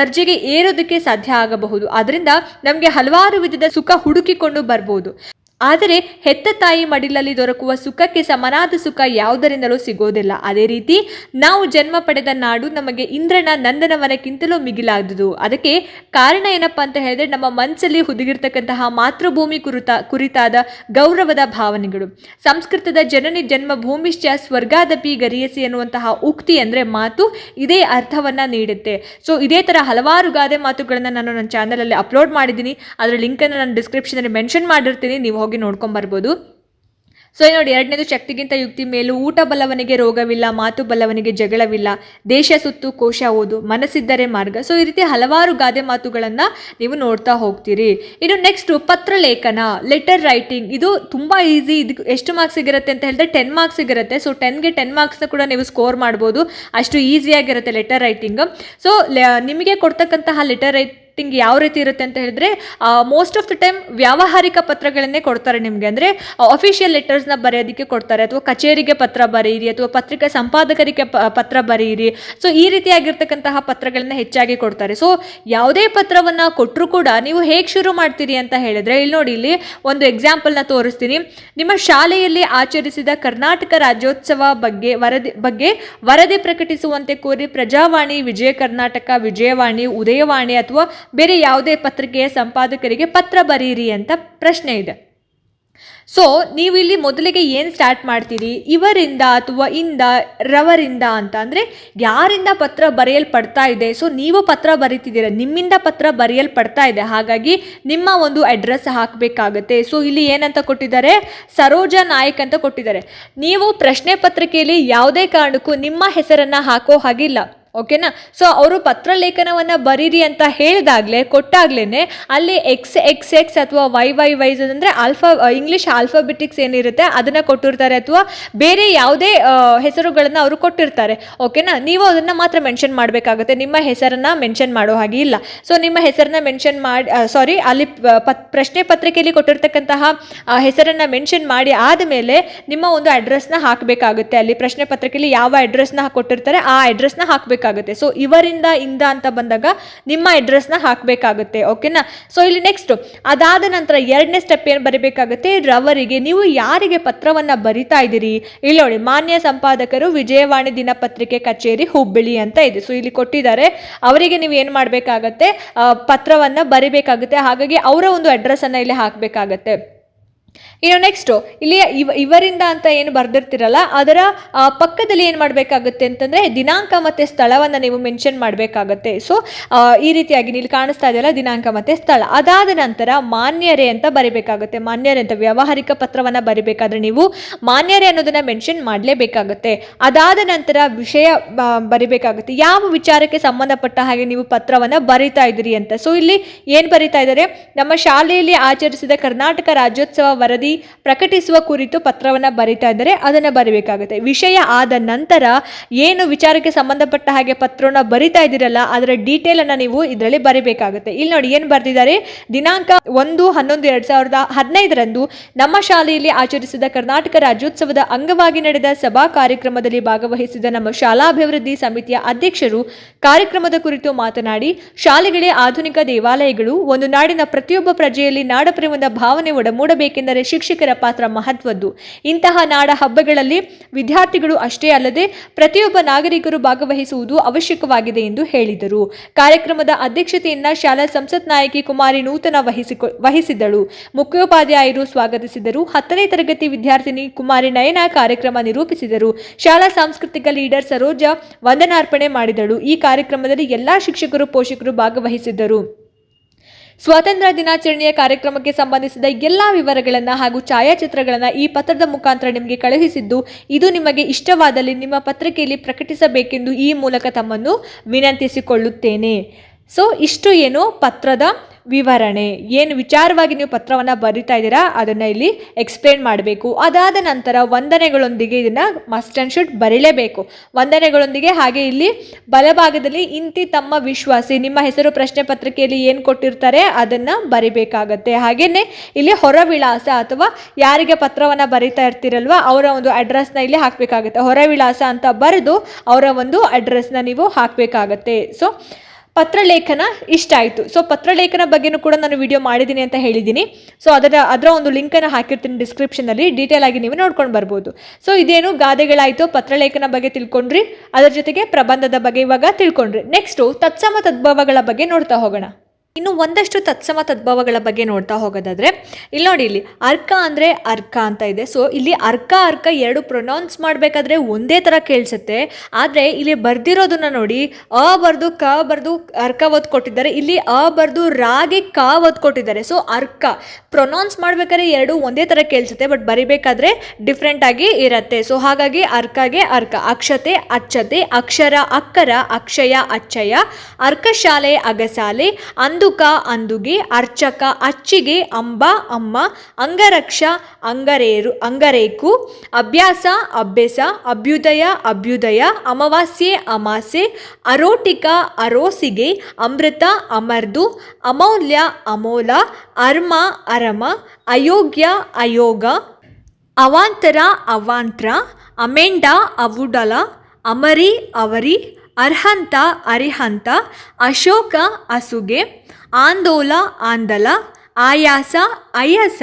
ದರ್ಜೆಗೆ ಏರೋದಕ್ಕೆ ಸಾಧ್ಯ ಆಗಬಹುದು. ಅದರಿಂದ ನಮಗೆ ಹಲವಾರು ವಿಧದ ಸುಖ ಹುಡುಕಿಕೊಂಡು ಬರ್ಬೋದು. ಆದರೆ ಹೆತ್ತ ತಾಯಿ ಮಡಿಲಲ್ಲಿ ದೊರಕುವ ಸುಖಕ್ಕೆ ಸಮನಾದ ಸುಖ ಯಾವುದರಿಂದಲೂ ಸಿಗೋದಿಲ್ಲ. ಅದೇ ರೀತಿ ನಾವು ಜನ್ಮ ಪಡೆದ ನಾಡು ನಮಗೆ ಇಂದ್ರನ ನಂದನವನಕ್ಕಿಂತಲೂ ಮಿಗಿಲಾದುದು. ಅದಕ್ಕೆ ಕಾರಣ ಏನಪ್ಪಾ ಅಂತ ಹೇಳಿದ್ರೆ ನಮ್ಮ ಮನಸ್ಸಲ್ಲಿ ಹುದುಗಿರ್ತಕ್ಕಂತಹ ಮಾತೃಭೂಮಿ ಕುರಿತ, ಕುರಿತಾದ ಗೌರವದ ಭಾವನೆಗಳು. ಸಂಸ್ಕೃತದ ಜನನಿ ಜನ್ಮ ಭೂಮಿಶ್ಚ ಸ್ವರ್ಗಾದಪಿ ಗರಿಯಸಿ ಎನ್ನುವಂತಹ ಉಕ್ತಿ ಅಂದರೆ ಮಾತು ಇದೇ ಅರ್ಥವನ್ನ ನೀಡುತ್ತೆ. ಸೊ ಇದೇ ಥರ ಹಲವಾರು ಗಾದೆ ಮಾತುಗಳನ್ನು ನಾನು ನನ್ನ ಚಾನಲಲ್ಲಿ ಅಪ್ಲೋಡ್ ಮಾಡಿದ್ದೀನಿ. ಅದರ ಲಿಂಕನ್ನು ನಾನು ಡಿಸ್ಕ್ರಿಪ್ಷನಲ್ಲಿ ಮೆನ್ಷನ್ ಮಾಡಿರ್ತೀನಿ. ನೀವು ಹೋಗಿ ನೋಡ್ಕೊಂಬರ್ಬೋದು. ಸೊ ನೋಡಿ, ಎರಡನೇದು ಶಕ್ತಿಗಿಂತ ಯುಕ್ತಿ ಮೇಲೂ ಊಟ ಬಲವನಿಗೆ ರೋಗವಿಲ್ಲ, ಮಾತು ಬಲವನಿಗೆ ಜಗಳವಿಲ್ಲ, ದೇಶ ಸುತ್ತು ಕೋಶ ಓದು, ಮನಸ್ಸಿದ್ದರೆ ಮಾರ್ಗ. ಸೊ ಈ ರೀತಿ ಹಲವಾರು ಗಾದೆ ಮಾತುಗಳನ್ನು ನೀವು ನೋಡ್ತಾ ಹೋಗ್ತೀರಿ. ಇನ್ನು ನೆಕ್ಸ್ಟ್ ಪತ್ರ ಲೇಖನ ಲೆಟರ್ ರೈಟಿಂಗ್ ಇದು ತುಂಬ ಈಸಿ ಇದು ಎಷ್ಟು ಮಾರ್ಕ್ಸ್ ಸಿಗಿರುತ್ತೆ ಅಂತ ಹೇಳಿದ್ರೆ ಟೆನ್ ಮಾರ್ಕ್ಸ್ ಸಿಗಿರುತ್ತೆ ಸೊ ಟೆನ್ಗೆ ಟೆನ್ ಮಾರ್ಕ್ಸ್ನ ಕೂಡ ನೀವು ಸ್ಕೋರ್ ಮಾಡ್ಬೋದು. ಅಷ್ಟು ಈಸಿಯಾಗಿರುತ್ತೆ ಲೆಟರ್ ರೈಟಿಂಗ್ ಸೊ ನಿಮಗೆ ಕೊಡ್ತಕ್ಕಂತಹ ಲೆಟರ್ ರೈಟ್ ಟಿಂಗ್ ಯಾವ ರೀತಿ ಇರುತ್ತೆ ಅಂತ ಹೇಳಿದ್ರೆ ಮೋಸ್ಟ್ ಆಫ್ ದ ಟೈಮ್ ವ್ಯಾವಹಾರಿಕ ಪತ್ರಗಳನ್ನೇ ಕೊಡ್ತಾರೆ ನಿಮಗೆ. ಅಂದರೆ ಅಫಿಷಿಯಲ್ ಲೆಟರ್ಸ್ನ ಬರೆಯೋದಕ್ಕೆ ಕೊಡ್ತಾರೆ, ಅಥವಾ ಕಚೇರಿಗೆ ಪತ್ರ ಬರೆಯಿರಿ ಅಥವಾ ಪತ್ರಿಕಾ ಸಂಪಾದಕರಿಗೆ ಪತ್ರ ಬರೆಯಿರಿ ಸೊ ಈ ರೀತಿಯಾಗಿರ್ತಕ್ಕಂತಹ ಪತ್ರಗಳನ್ನ ಹೆಚ್ಚಾಗಿ ಕೊಡ್ತಾರೆ. ಸೊ ಯಾವುದೇ ಪತ್ರವನ್ನು ಕೊಟ್ಟರು ಕೂಡ ನೀವು ಹೇಗೆ ಶುರು ಮಾಡ್ತೀರಿ ಅಂತ ಹೇಳಿದ್ರೆ, ಇಲ್ಲಿ ನೋಡಿ, ಇಲ್ಲಿ ಒಂದು ಎಕ್ಸಾಂಪಲ್ನ ತೋರಿಸ್ತೀನಿ. ನಿಮ್ಮ ಶಾಲೆಯಲ್ಲಿ ಆಚರಿಸಿದ ಕರ್ನಾಟಕ ರಾಜ್ಯೋತ್ಸವ ಬಗ್ಗೆ ವರದಿ ಬಗ್ಗೆ ವರದಿ ಪ್ರಕಟಿಸುವಂತೆ ಕೋರಿ ಪ್ರಜಾವಾಣಿ ವಿಜಯ ಕರ್ನಾಟಕ, ವಿಜಯವಾಣಿ, ಉದಯವಾಣಿ, ಅಥವಾ ಬೇರೆ ಯಾವುದೇ ಪತ್ರಿಕೆಯ ಸಂಪಾದಕರಿಗೆ ಪತ್ರ ಬರೀರಿ ಅಂತ ಪ್ರಶ್ನೆ ಇದೆ. ಸೊ ನೀವು ಇಲ್ಲಿ ಮೊದಲಿಗೆ ಏನು ಸ್ಟಾರ್ಟ್ ಮಾಡ್ತೀರಿ? ಇವರಿಂದ ಅಥವಾ ಇಂದ, ರವರಿಂದ ಅಂತ ಅಂದರೆ ಯಾರಿಂದ ಪತ್ರ ಬರೆಯಲ್ಪಡ್ತಾ ಇದೆ? ಸೊ ನೀವು ಪತ್ರ ಬರೀತಿದ್ದೀರ? ನಿಮ್ಮಿಂದ ಪತ್ರ ಬರೆಯಲ್ಪಡ್ತಾ ಇದೆ. ಹಾಗಾಗಿ ನಿಮ್ಮ ಒಂದು ಅಡ್ರೆಸ್ ಹಾಕಬೇಕಾಗತ್ತೆ. ಸೊ ಇಲ್ಲಿ ಏನಂತ ಕೊಟ್ಟಿದ್ದಾರೆ? ಸರೋಜಾ ನಾಯಕ್ ಅಂತ ಕೊಟ್ಟಿದ್ದಾರೆ. ನೀವು ಪ್ರಶ್ನೆ ಪತ್ರಿಕೆಯಲ್ಲಿ ಯಾವುದೇ ಕಾರಣಕ್ಕೂ ನಿಮ್ಮ ಹೆಸರನ್ನು ಹಾಕೋ ಹಾಗಿಲ್ಲ. ಓಕೆನಾ? ಸೊ ಅವರು ಪತ್ರ ಲೇಖನವನ್ನು ಬರೀರಿ ಅಂತ ಹೇಳಿದಾಗಲೇ ಕೊಟ್ಟಾಗ್ಲೇ ಅಲ್ಲಿ ಎಕ್ಸ್ ಎಕ್ಸ್ ಎಕ್ಸ್ ಅಥವಾ ವೈ ವೈ ವೈಸ್ ಅಂದರೆ ಆಲ್ಫಾ ಇಂಗ್ಲೀಷ್ ಆಲ್ಫಾಬೆಟಿಕ್ಸ್ ಏನಿರುತ್ತೆ, ಅದನ್ನು ಕೊಟ್ಟಿರ್ತಾರೆ ಅಥವಾ ಬೇರೆ ಯಾವುದೇ ಹೆಸರುಗಳನ್ನು ಅವರು ಕೊಟ್ಟಿರ್ತಾರೆ. ಓಕೆನಾ? ನೀವು ಅದನ್ನು ಮಾತ್ರ ಮೆನ್ಷನ್ ಮಾಡಬೇಕಾಗುತ್ತೆ. ನಿಮ್ಮ ಹೆಸರನ್ನು ಮೆನ್ಷನ್ ಮಾಡೋ ಹಾಗೆ ಇಲ್ಲ. ಸೊ ನಿಮ್ಮ ಹೆಸರನ್ನ ಮೆನ್ಷನ್ ಮಾಡಿ ಸಾರಿ ಅಲ್ಲಿ ಪ್ರಶ್ನೆ ಪತ್ರಿಕೆಯಲ್ಲಿ ಕೊಟ್ಟಿರ್ತಕ್ಕಂತಹ ಹೆಸರನ್ನು ಮೆನ್ಷನ್ ಮಾಡಿ ಆದಮೇಲೆ ನಿಮ್ಮ ಒಂದು ಅಡ್ರೆಸ್ನ ಹಾಕಬೇಕಾಗುತ್ತೆ. ಅಲ್ಲಿ ಪ್ರಶ್ನೆ ಪತ್ರಿಕೆಯಲ್ಲಿ ಯಾವ ಅಡ್ರೆಸ್ನ ಕೊಟ್ಟಿರ್ತಾರೆ, ಆ ಅಡ್ರೆಸ್ನ ಹಾಕಬೇಕಾಗುತ್ತೆ. ಸೊ ಇವರಿಂದ ಇಂದ ಅಂತ ಬಂದಾಗ ನಿಮ್ಮ ಅಡ್ರೆಸ್ನ ಹಾಕಬೇಕಾಗುತ್ತೆ. ಓಕೆನಾ ಸೊ ಇಲ್ಲಿ ನೆಕ್ಸ್ಟ್ ಅದಾದ ನಂತರ ಎರಡನೇ ಸ್ಟೆಪ್ ಏನು ಬರೀಬೇಕಾಗುತ್ತೆ? ರವರಿಗೆ, ನೀವು ಯಾರಿಗೆ ಪತ್ರವನ್ನು ಬರಿತಾ ಇದ್ದೀರಿ? ಇಲ್ಲಿ ನೋಡಿ, ಮಾನ್ಯ ಸಂಪಾದಕರು ವಿಜಯವಾಣಿ ದಿನಪತ್ರಿಕೆ ಕಚೇರಿ ಹುಬ್ಬಳ್ಳಿ ಅಂತ ಇದೆ. ಸೊ ಇಲ್ಲಿ ಕೊಟ್ಟಿದ್ದಾರೆ. ಅವರಿಗೆ ನೀವು ಏನು ಮಾಡಬೇಕಾಗತ್ತೆ? ಪತ್ರವನ್ನು ಬರಿಬೇಕಾಗುತ್ತೆ. ಹಾಗಾಗಿ ಅವರ ಒಂದು ಅಡ್ರೆಸ್ಸನ್ನು ಇಲ್ಲಿ ಹಾಕಬೇಕಾಗತ್ತೆ. ಇನ್ನು ನೆಕ್ಸ್ಟು ಇಲ್ಲಿ ಇವ, ಇವರಿಂದ ಅಂತ ಏನು ಬರೆದಿರ್ತಿರಲ್ಲ, ಅದರ ಪಕ್ಕದಲ್ಲಿ ಏನು ಮಾಡಬೇಕಾಗುತ್ತೆ ಅಂತಂದರೆ, ದಿನಾಂಕ ಮತ್ತು ಸ್ಥಳವನ್ನು ನೀವು ಮೆನ್ಷನ್ ಮಾಡಬೇಕಾಗತ್ತೆ. ಸೊ ಈ ರೀತಿಯಾಗಿ ಇಲ್ಲಿ ಕಾಣಿಸ್ತಾ ಇದೆಯಲ್ಲ, ದಿನಾಂಕ ಮತ್ತು ಸ್ಥಳ. ಅದಾದ ನಂತರ ಮಾನ್ಯರೇ ಅಂತ ಬರಿಬೇಕಾಗುತ್ತೆ. ಮಾನ್ಯರೇ ಅಂತ ವ್ಯಾವಹಾರಿಕ ಪತ್ರವನ್ನು ಬರಿಬೇಕಾದ್ರೆ ನೀವು ಮಾನ್ಯರೇ ಅನ್ನೋದನ್ನು ಮೆನ್ಷನ್ ಮಾಡಲೇಬೇಕಾಗುತ್ತೆ. ಅದಾದ ನಂತರ ವಿಷಯ ಬರಿಬೇಕಾಗುತ್ತೆ. ಯಾವ ವಿಚಾರಕ್ಕೆ ಸಂಬಂಧಪಟ್ಟ ಹಾಗೆ ನೀವು ಪತ್ರವನ್ನು ಬರಿತಾ ಇದ್ದೀರಿ ಅಂತ. ಸೊ ಇಲ್ಲಿ ಏನು ಬರಿತಾ ಇದ್ದಾರೆ? ನಮ್ಮ ಶಾಲೆಯಲ್ಲಿ ಆಚರಿಸಿದ ಕರ್ನಾಟಕ ರಾಜ್ಯೋತ್ಸವ ವರದಿ ಪ್ರಕಟಿಸುವ ಕುರಿತು ಪತ್ರವನ್ನು ಬರಿತಾ ಇದ್ದಾರೆ, ಅದನ್ನು ಬರಿಬೇಕಾಗುತ್ತೆ. ವಿಷಯ ಆದ ನಂತರ ಏನು ವಿಚಾರಕ್ಕೆ ಸಂಬಂಧಪಟ್ಟ ಹಾಗೆ ಪತ್ರವನ್ನು ಬರಿತಾ ಇದ್ದೀರಲ್ಲ, ಅದರ ಡೀಟೇಲನ್ನು ನೀವು ಇದರಲ್ಲಿ ಬರಿಬೇಕಾಗುತ್ತೆ. ಇಲ್ಲಿ ನೋಡಿ ಏನು ಬರೆದಿದ್ದಾರೆ, ದಿನಾಂಕ ಒಂದು ಹನ್ನೊಂದು ಎರಡು ಸಾವಿರದ ಹದಿನೈದರಂದು ನಮ್ಮ ಶಾಲೆಯಲ್ಲಿ ಆಚರಿಸಿದ ಕರ್ನಾಟಕ ರಾಜ್ಯೋತ್ಸವದ ಅಂಗವಾಗಿ ನಡೆದ ಸಭಾ ಕಾರ್ಯಕ್ರಮದಲ್ಲಿ ಭಾಗವಹಿಸಿದ ನಮ್ಮ ಶಾಲಾಭಿವೃದ್ಧಿ ಸಮಿತಿಯ ಅಧ್ಯಕ್ಷರು ಕಾರ್ಯಕ್ರಮದ ಕುರಿತು ಮಾತನಾಡಿ, ಶಾಲೆಗಳೇ ಆಧುನಿಕ ದೇವಾಲಯಗಳು, ಒಂದು ನಾಡಿನ ಪ್ರತಿಯೊಬ್ಬ ಪ್ರಜೆಯಲ್ಲಿ ನಾಡಪ್ರೇಮದ ಭಾವನೆ ಒಡಮೂಡಬೇಕೆಂದರೆ ಶಿಕ್ಷಕರ ಪಾತ್ರ ಮಹತ್ವದ್ದು. ಇಂತಹ ನಾಡ ಹಬ್ಬಗಳಲ್ಲಿ ವಿದ್ಯಾರ್ಥಿಗಳು ಅಷ್ಟೇ ಅಲ್ಲದೆ ಪ್ರತಿಯೊಬ್ಬ ನಾಗರಿಕರು ಭಾಗವಹಿಸುವುದು ಅವಶ್ಯಕವಾಗಿದೆ ಎಂದು ಹೇಳಿದರು. ಕಾರ್ಯಕ್ರಮದ ಅಧ್ಯಕ್ಷತೆಯನ್ನ ಶಾಲಾ ಸಂಸತ್ ನಾಯಕಿ ಕುಮಾರಿ ನೂತನ ವಹಿಸಿಕೊ, ವಹಿಸಿದ್ದಳು. ಮುಖ್ಯೋಪಾಧ್ಯಾಯರು ಸ್ವಾಗತಿಸಿದರು. ಹತ್ತನೇ ತರಗತಿ ವಿದ್ಯಾರ್ಥಿನಿ ಕುಮಾರಿ ನಯನ ಕಾರ್ಯಕ್ರಮ ನಿರೂಪಿಸಿದರು. ಶಾಲಾ ಸಾಂಸ್ಕೃತಿಕ ಲೀಡರ್ ಸರೋಜಾ ವಂದನಾರ್ಪಣೆ ಮಾಡಿದಳು. ಈ ಕಾರ್ಯಕ್ರಮದಲ್ಲಿ ಎಲ್ಲಾ ಶಿಕ್ಷಕರು, ಪೋಷಕರು ಭಾಗವಹಿಸಿದ್ದರು. ಸ್ವಾತಂತ್ರ್ಯ ದಿನಾಚರಣೆಯ ಕಾರ್ಯಕ್ರಮಕ್ಕೆ ಸಂಬಂಧಿಸಿದ ಎಲ್ಲ ವಿವರಗಳನ್ನು ಹಾಗೂ ಛಾಯಾಚಿತ್ರಗಳನ್ನು ಈ ಪತ್ರದ ಮುಖಾಂತರ ನಿಮಗೆ ಕಳುಹಿಸಿದ್ದು, ಇದು ನಿಮಗೆ ಇಷ್ಟವಾದಲ್ಲಿ ನಿಮ್ಮ ಪತ್ರಿಕೆಯಲ್ಲಿ ಪ್ರಕಟಿಸಬೇಕೆಂದು ಈ ಮೂಲಕ ತಮ್ಮನ್ನು ವಿನಂತಿಸಿಕೊಳ್ಳುತ್ತೇನೆ. ಸೊ ಇಷ್ಟು ಏನು ಪತ್ರದ ವಿವರಣೆ. ಏನು ವಿಚಾರವಾಗಿ ನೀವು ಪತ್ರವನ್ನು ಬರಿತಾ ಇದ್ದೀರಾ, ಅದನ್ನು ಇಲ್ಲಿ ಎಕ್ಸ್ಪ್ಲೇನ್ ಮಾಡಬೇಕು. ಅದಾದ ನಂತರ ವಂದನೆಗಳೊಂದಿಗೆ ಇದನ್ನು ಮಸ್ಟ್ ಆ್ಯಂಡ್ ಶುಡ್ ಬರೀಲೇಬೇಕು. ವಂದನೆಗಳೊಂದಿಗೆ ಹಾಗೆ ಇಲ್ಲಿ ಬಲಭಾಗದಲ್ಲಿ ಇಂತಿ ತಮ್ಮ ವಿಶ್ವಾಸಿ, ನಿಮ್ಮ ಹೆಸರು ಪ್ರಶ್ನೆ ಪತ್ರಿಕೆಯಲ್ಲಿ ಏನು ಕೊಟ್ಟಿರ್ತಾರೆ, ಅದನ್ನು ಬರಿಬೇಕಾಗತ್ತೆ. ಹಾಗೆಯೇ ಇಲ್ಲಿ ಹೊರ ವಿಳಾಸ ಅಥವಾ ಯಾರಿಗೆ ಪತ್ರವನ್ನು ಬರಿತಾ ಇರ್ತೀರಲ್ವ, ಅವರ ಒಂದು ಅಡ್ರೆಸ್ನ ಇಲ್ಲಿ ಹಾಕಬೇಕಾಗುತ್ತೆ. ಹೊರ ವಿಳಾಸ ಅಂತ ಬರೆದು ಅವರ ಒಂದು ಅಡ್ರೆಸ್ನ ನೀವು ಹಾಕಬೇಕಾಗತ್ತೆ. ಸೊ ಪತ್ರಲೇಖನ ಇಷ್ಟ ಆಯಿತು. ಸೊ ಪತ್ರಲೇಖನ ಬಗ್ಗೆನೂ ಕೂಡ ನಾನು ವಿಡಿಯೋ ಮಾಡಿದ್ದೀನಿ ಅಂತ ಹೇಳಿದ್ದೀನಿ. ಸೊ ಅದರ ಅದರ ಒಂದು ಲಿಂಕನ್ನು ಹಾಕಿರ್ತೀನಿ ಡಿಸ್ಕ್ರಿಪ್ಷನಲ್ಲಿ ಡೀಟೇಲ್ ಆಗಿ ನೀವು ನೋಡ್ಕೊಂಡು ಬರ್ಬೋದು. ಸೊ ಇದೇನು ಗಾದೆಗಳಾಯಿತು ಪತ್ರಲೇಖನ ಬಗ್ಗೆ ತಿಳ್ಕೊಂಡ್ರಿ. ಅದರ ಜೊತೆಗೆ ಪ್ರಬಂಧದ ಬಗ್ಗೆ ಇವಾಗ ತಿಳ್ಕೊಂಡ್ರಿ. ನೆಕ್ಸ್ಟು ತತ್ಸಮ ತದ್ಭವಗಳ ಬಗ್ಗೆ ನೋಡ್ತಾ ಹೋಗೋಣ. ಇನ್ನು ಒಂದಷ್ಟು ತತ್ಸಮ ತದ್ಭವಗಳ ಬಗ್ಗೆ ನೋಡ್ತಾ ಹೋಗೋದಾದ್ರೆ, ಇಲ್ಲಿ ನೋಡಿ, ಇಲ್ಲಿ ಅರ್ಕ ಅಂದರೆ ಅರ್ಕ ಅಂತ ಇದೆ. ಸೊ ಇಲ್ಲಿ ಅರ್ಕ ಅರ್ಕ ಎರಡು ಪ್ರೊನೌನ್ಸ್ ಮಾಡಬೇಕಾದ್ರೆ ಒಂದೇ ಥರ ಕೇಳಿಸುತ್ತೆ. ಆದರೆ ಇಲ್ಲಿ ಬರ್ದಿರೋದನ್ನ ನೋಡಿ, ಅ ಬರ್ದು ಕ ಬರ್ದು ಅರ್ಕ ಒತ್ತು ಕೊಟ್ಟಿದ್ದಾರೆ. ಇಲ್ಲಿ ಅ ಬರ್ದು ರಾಗೆ ಕ ಒತ್ತು ಕೊಟ್ಟಿದ್ದಾರೆ. ಸೊ ಅರ್ಕ ಪ್ರೊನೌನ್ಸ್ ಮಾಡಬೇಕಾದ್ರೆ ಎರಡು ಒಂದೇ ಥರ ಕೇಳಿಸುತ್ತೆ ಬಟ್ ಬರಿಬೇಕಾದ್ರೆ ಡಿಫ್ರೆಂಟ್ ಆಗಿ ಇರತ್ತೆ. ಸೊ ಹಾಗಾಗಿ ಅರ್ಕಗೆ ಅರ್ಕ, ಅಕ್ಷತೆ, ಅಚ್ಚತೆ, ಅಕ್ಷರ, ಅಕ್ಕರ, ಅಕ್ಷಯ, ಅಚ್ಚಯ, ಅರ್ಕಶಾಲೆ, ಅಗಸಾಲೆ ಅಂದುಕ ಅಂದುಗೆ, ಅರ್ಚಕ, ಅಚ್ಚಿಗೆ, ಅಂಬ, ಅಮ್ಮ, ಅಂಗರಕ್ಷ, ಅಂಗರೇರು, ಅಂಗರೇಕು, ಅಭ್ಯಾಸ, ಅಭ್ಯಸ, ಅಭ್ಯುದಯ ಅಭ್ಯುದಯ, ಅಮಾವಾಸ್ಯೆ ಅಮಾಸೆ ಅರೋಟಿಕ, ಅರೋಸಿಗೆ, ಅಮೃತ, ಅಮರ್ದು, ಅಮೌಲ್ಯ, ಅಮೋಲ, ಅರ್ಮ, ಅರಮ, ಅಯೋಗ್ಯ, ಅಯೋಗ, ಅವಾಂತರ, ಅವಾಂತ್ರ, ಅಮೆಂಡ, ಅವುಡಲ, ಅಮರಿ, ಅವರಿ ಅರ್ಹಂತ ಅರಿಹಂತ, ಅಶೋಕ ಅಸುಗೆ, ಆಂದೋಲ ಆಂದಲ, ಆಯಾಸ ಅಯಸ,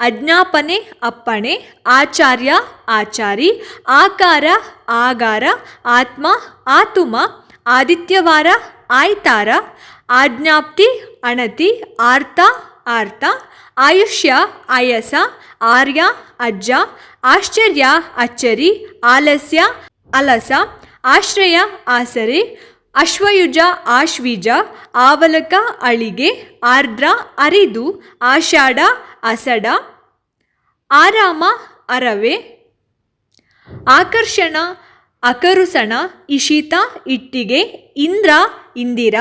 ಅಜ್ಞಾಪನೆ ಅಪ್ಪಣೆ, ಆಚಾರ್ಯ ಆಚಾರಿ, ಆಕಾರ ಆಗಾರ, ಆತ್ಮ ಆತುಮ, ಆದಿತ್ಯವಾರ ಆಯ್ತಾರ, ಆಜ್ಞಾಪ್ತಿ ಅಣತಿ, ಆರ್ತ ಆರ್ತ, ಆಯುಷ್ಯ ಆಯಸ ಆರ್ಯ ಅಜ್ಜ, ಆಶ್ಚರ್ಯ ಅಚ್ಚರಿ, ಆಲಸ್ಯ ಅಲಸ ಆಶ್ರಯ ಆಸರೆ, ಅಶ್ವಯುಜ ಆಶ್ವೀಜ, ಆವಲಕ ಅಳಿಗೆ, ಆರ್ದ್ರ ಅರಿದು, ಆಷಾಢ ಅಸಡ, ಆರಾಮ ಅರವೆ, ಆಕರ್ಷಣ ಅಕರುಸಣ, ಇಶಿತ ಇಟ್ಟಿಗೆ, ಇಂದ್ರ ಇಂದಿರ,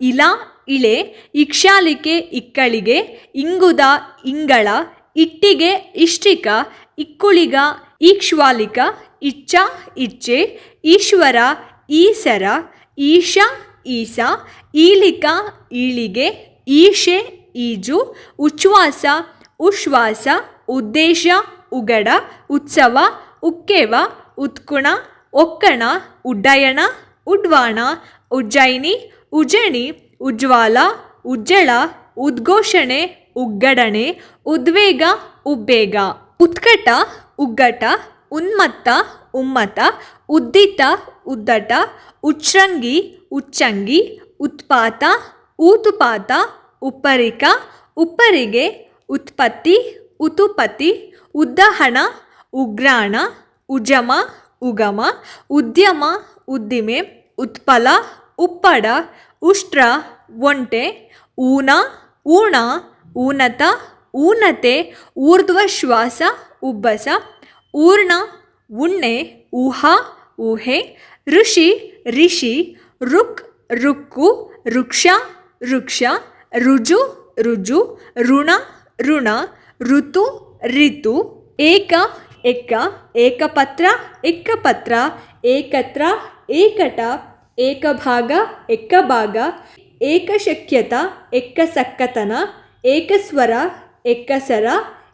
ಇಲ ಇಳೆ, ಇಕ್ಷಾಲಿಕೆ ಇಕ್ಕಳಿಗೆ, ಇಂಗುದ ಇಂಗಳ, ಇಟ್ಟಿಗೆ ಇಷ್ಟಿಕ, ಇಕ್ಕುಳಿಗ ಈಕ್ಷ್ವಾಲಿಕ ಇಚ್ಛ ಇಚ್ಛೆ ಈಶ್ವರ, ಈಸರ, ಈಶ, ಈಸ, ಈಲಿಕ, ಈಳಿಗೆ, ಈಶೆ, ಈಜು, ಉಚ್ಛ್ವಾಸ, ಉಶ್ವಾಸ, ಉದ್ದೇಶ, ಉಗಡ, ಉತ್ಸವ, ಉಕ್ಕೆವ, ಉತ್ಕುಣ, ಒಕ್ಕಣ, ಉಡ್ಡಯಣ, ಉಡ್ವಾಣ, ಉಜ್ಜಯಿನಿ ಉಜಣಿ ಉಜ್ವಾಲ, ಉಜ್ಜಳ, ಉದ್ಘೋಷಣೆ, ಉಗ್ಗಡಣೆ, ಉದ್ವೇಗ, ಉಬ್ಬೇಗ. ಉತ್ಕಟ, ಉಗ್ಗಟ, ಉನ್ಮತ್ತ ಉಮ್ಮತ, ಉದ್ದಿತ, ಉದ್ದಟ, ಉಚ್ಛೃಂಗಿ, ಉಚ್ಚಂಗಿ, ಉತ್ಪಾತ, ಊತುಪಾತ, ಉಪ್ಪರಿಕ, ಉಪ್ಪರಿಗೆ, ಉತ್ಪತ್ತಿ ಉತುಪತಿ ಉದ್ದಹಣ, ಉಗ್ರಾಣ, ಉಜಮ, ಉಗಮ, ಉದ್ಯಮ, ಉದ್ದಿಮೆ, ಉತ್ಪಲ, ಉಪ್ಪಡ, ಉಷ್ಟ್ರ, ಒಂಟೆ, ಊನ, ಊಣ, ಊನತ, ಊನತೆ, ಊರ್ಧ್ವಶ್ವಾಸ, ಉಬ್ಬಸ, ಊರ್ಣ ಉಣ್ಣೆ, ಊಹಾ, ಊಹೆ, ಋಷಿ, ರಿಷಿ, ರುಕ್, ರುಕ್ಕು ವೃಕ್ಷ ವೃಕ್ಷ ರುಜು ರುಜು, ಋಣ ಋಣ, ಋತು ಋತು ಏಕ ಎಕ್ಕ ಏಕಪತ್ರ ಎಕ್ಕಪತ್ರ ಏಕತ್ರ, ಏಕಟ, ಏಕಭಾಗ ಎಕ್ಕಭಾಗ ಏಕಶಕ್ಯತ ಎಕ್ಕಸಕ್ಕತನ ಏಕಸ್ವರ ಎಕ್ಕಸರ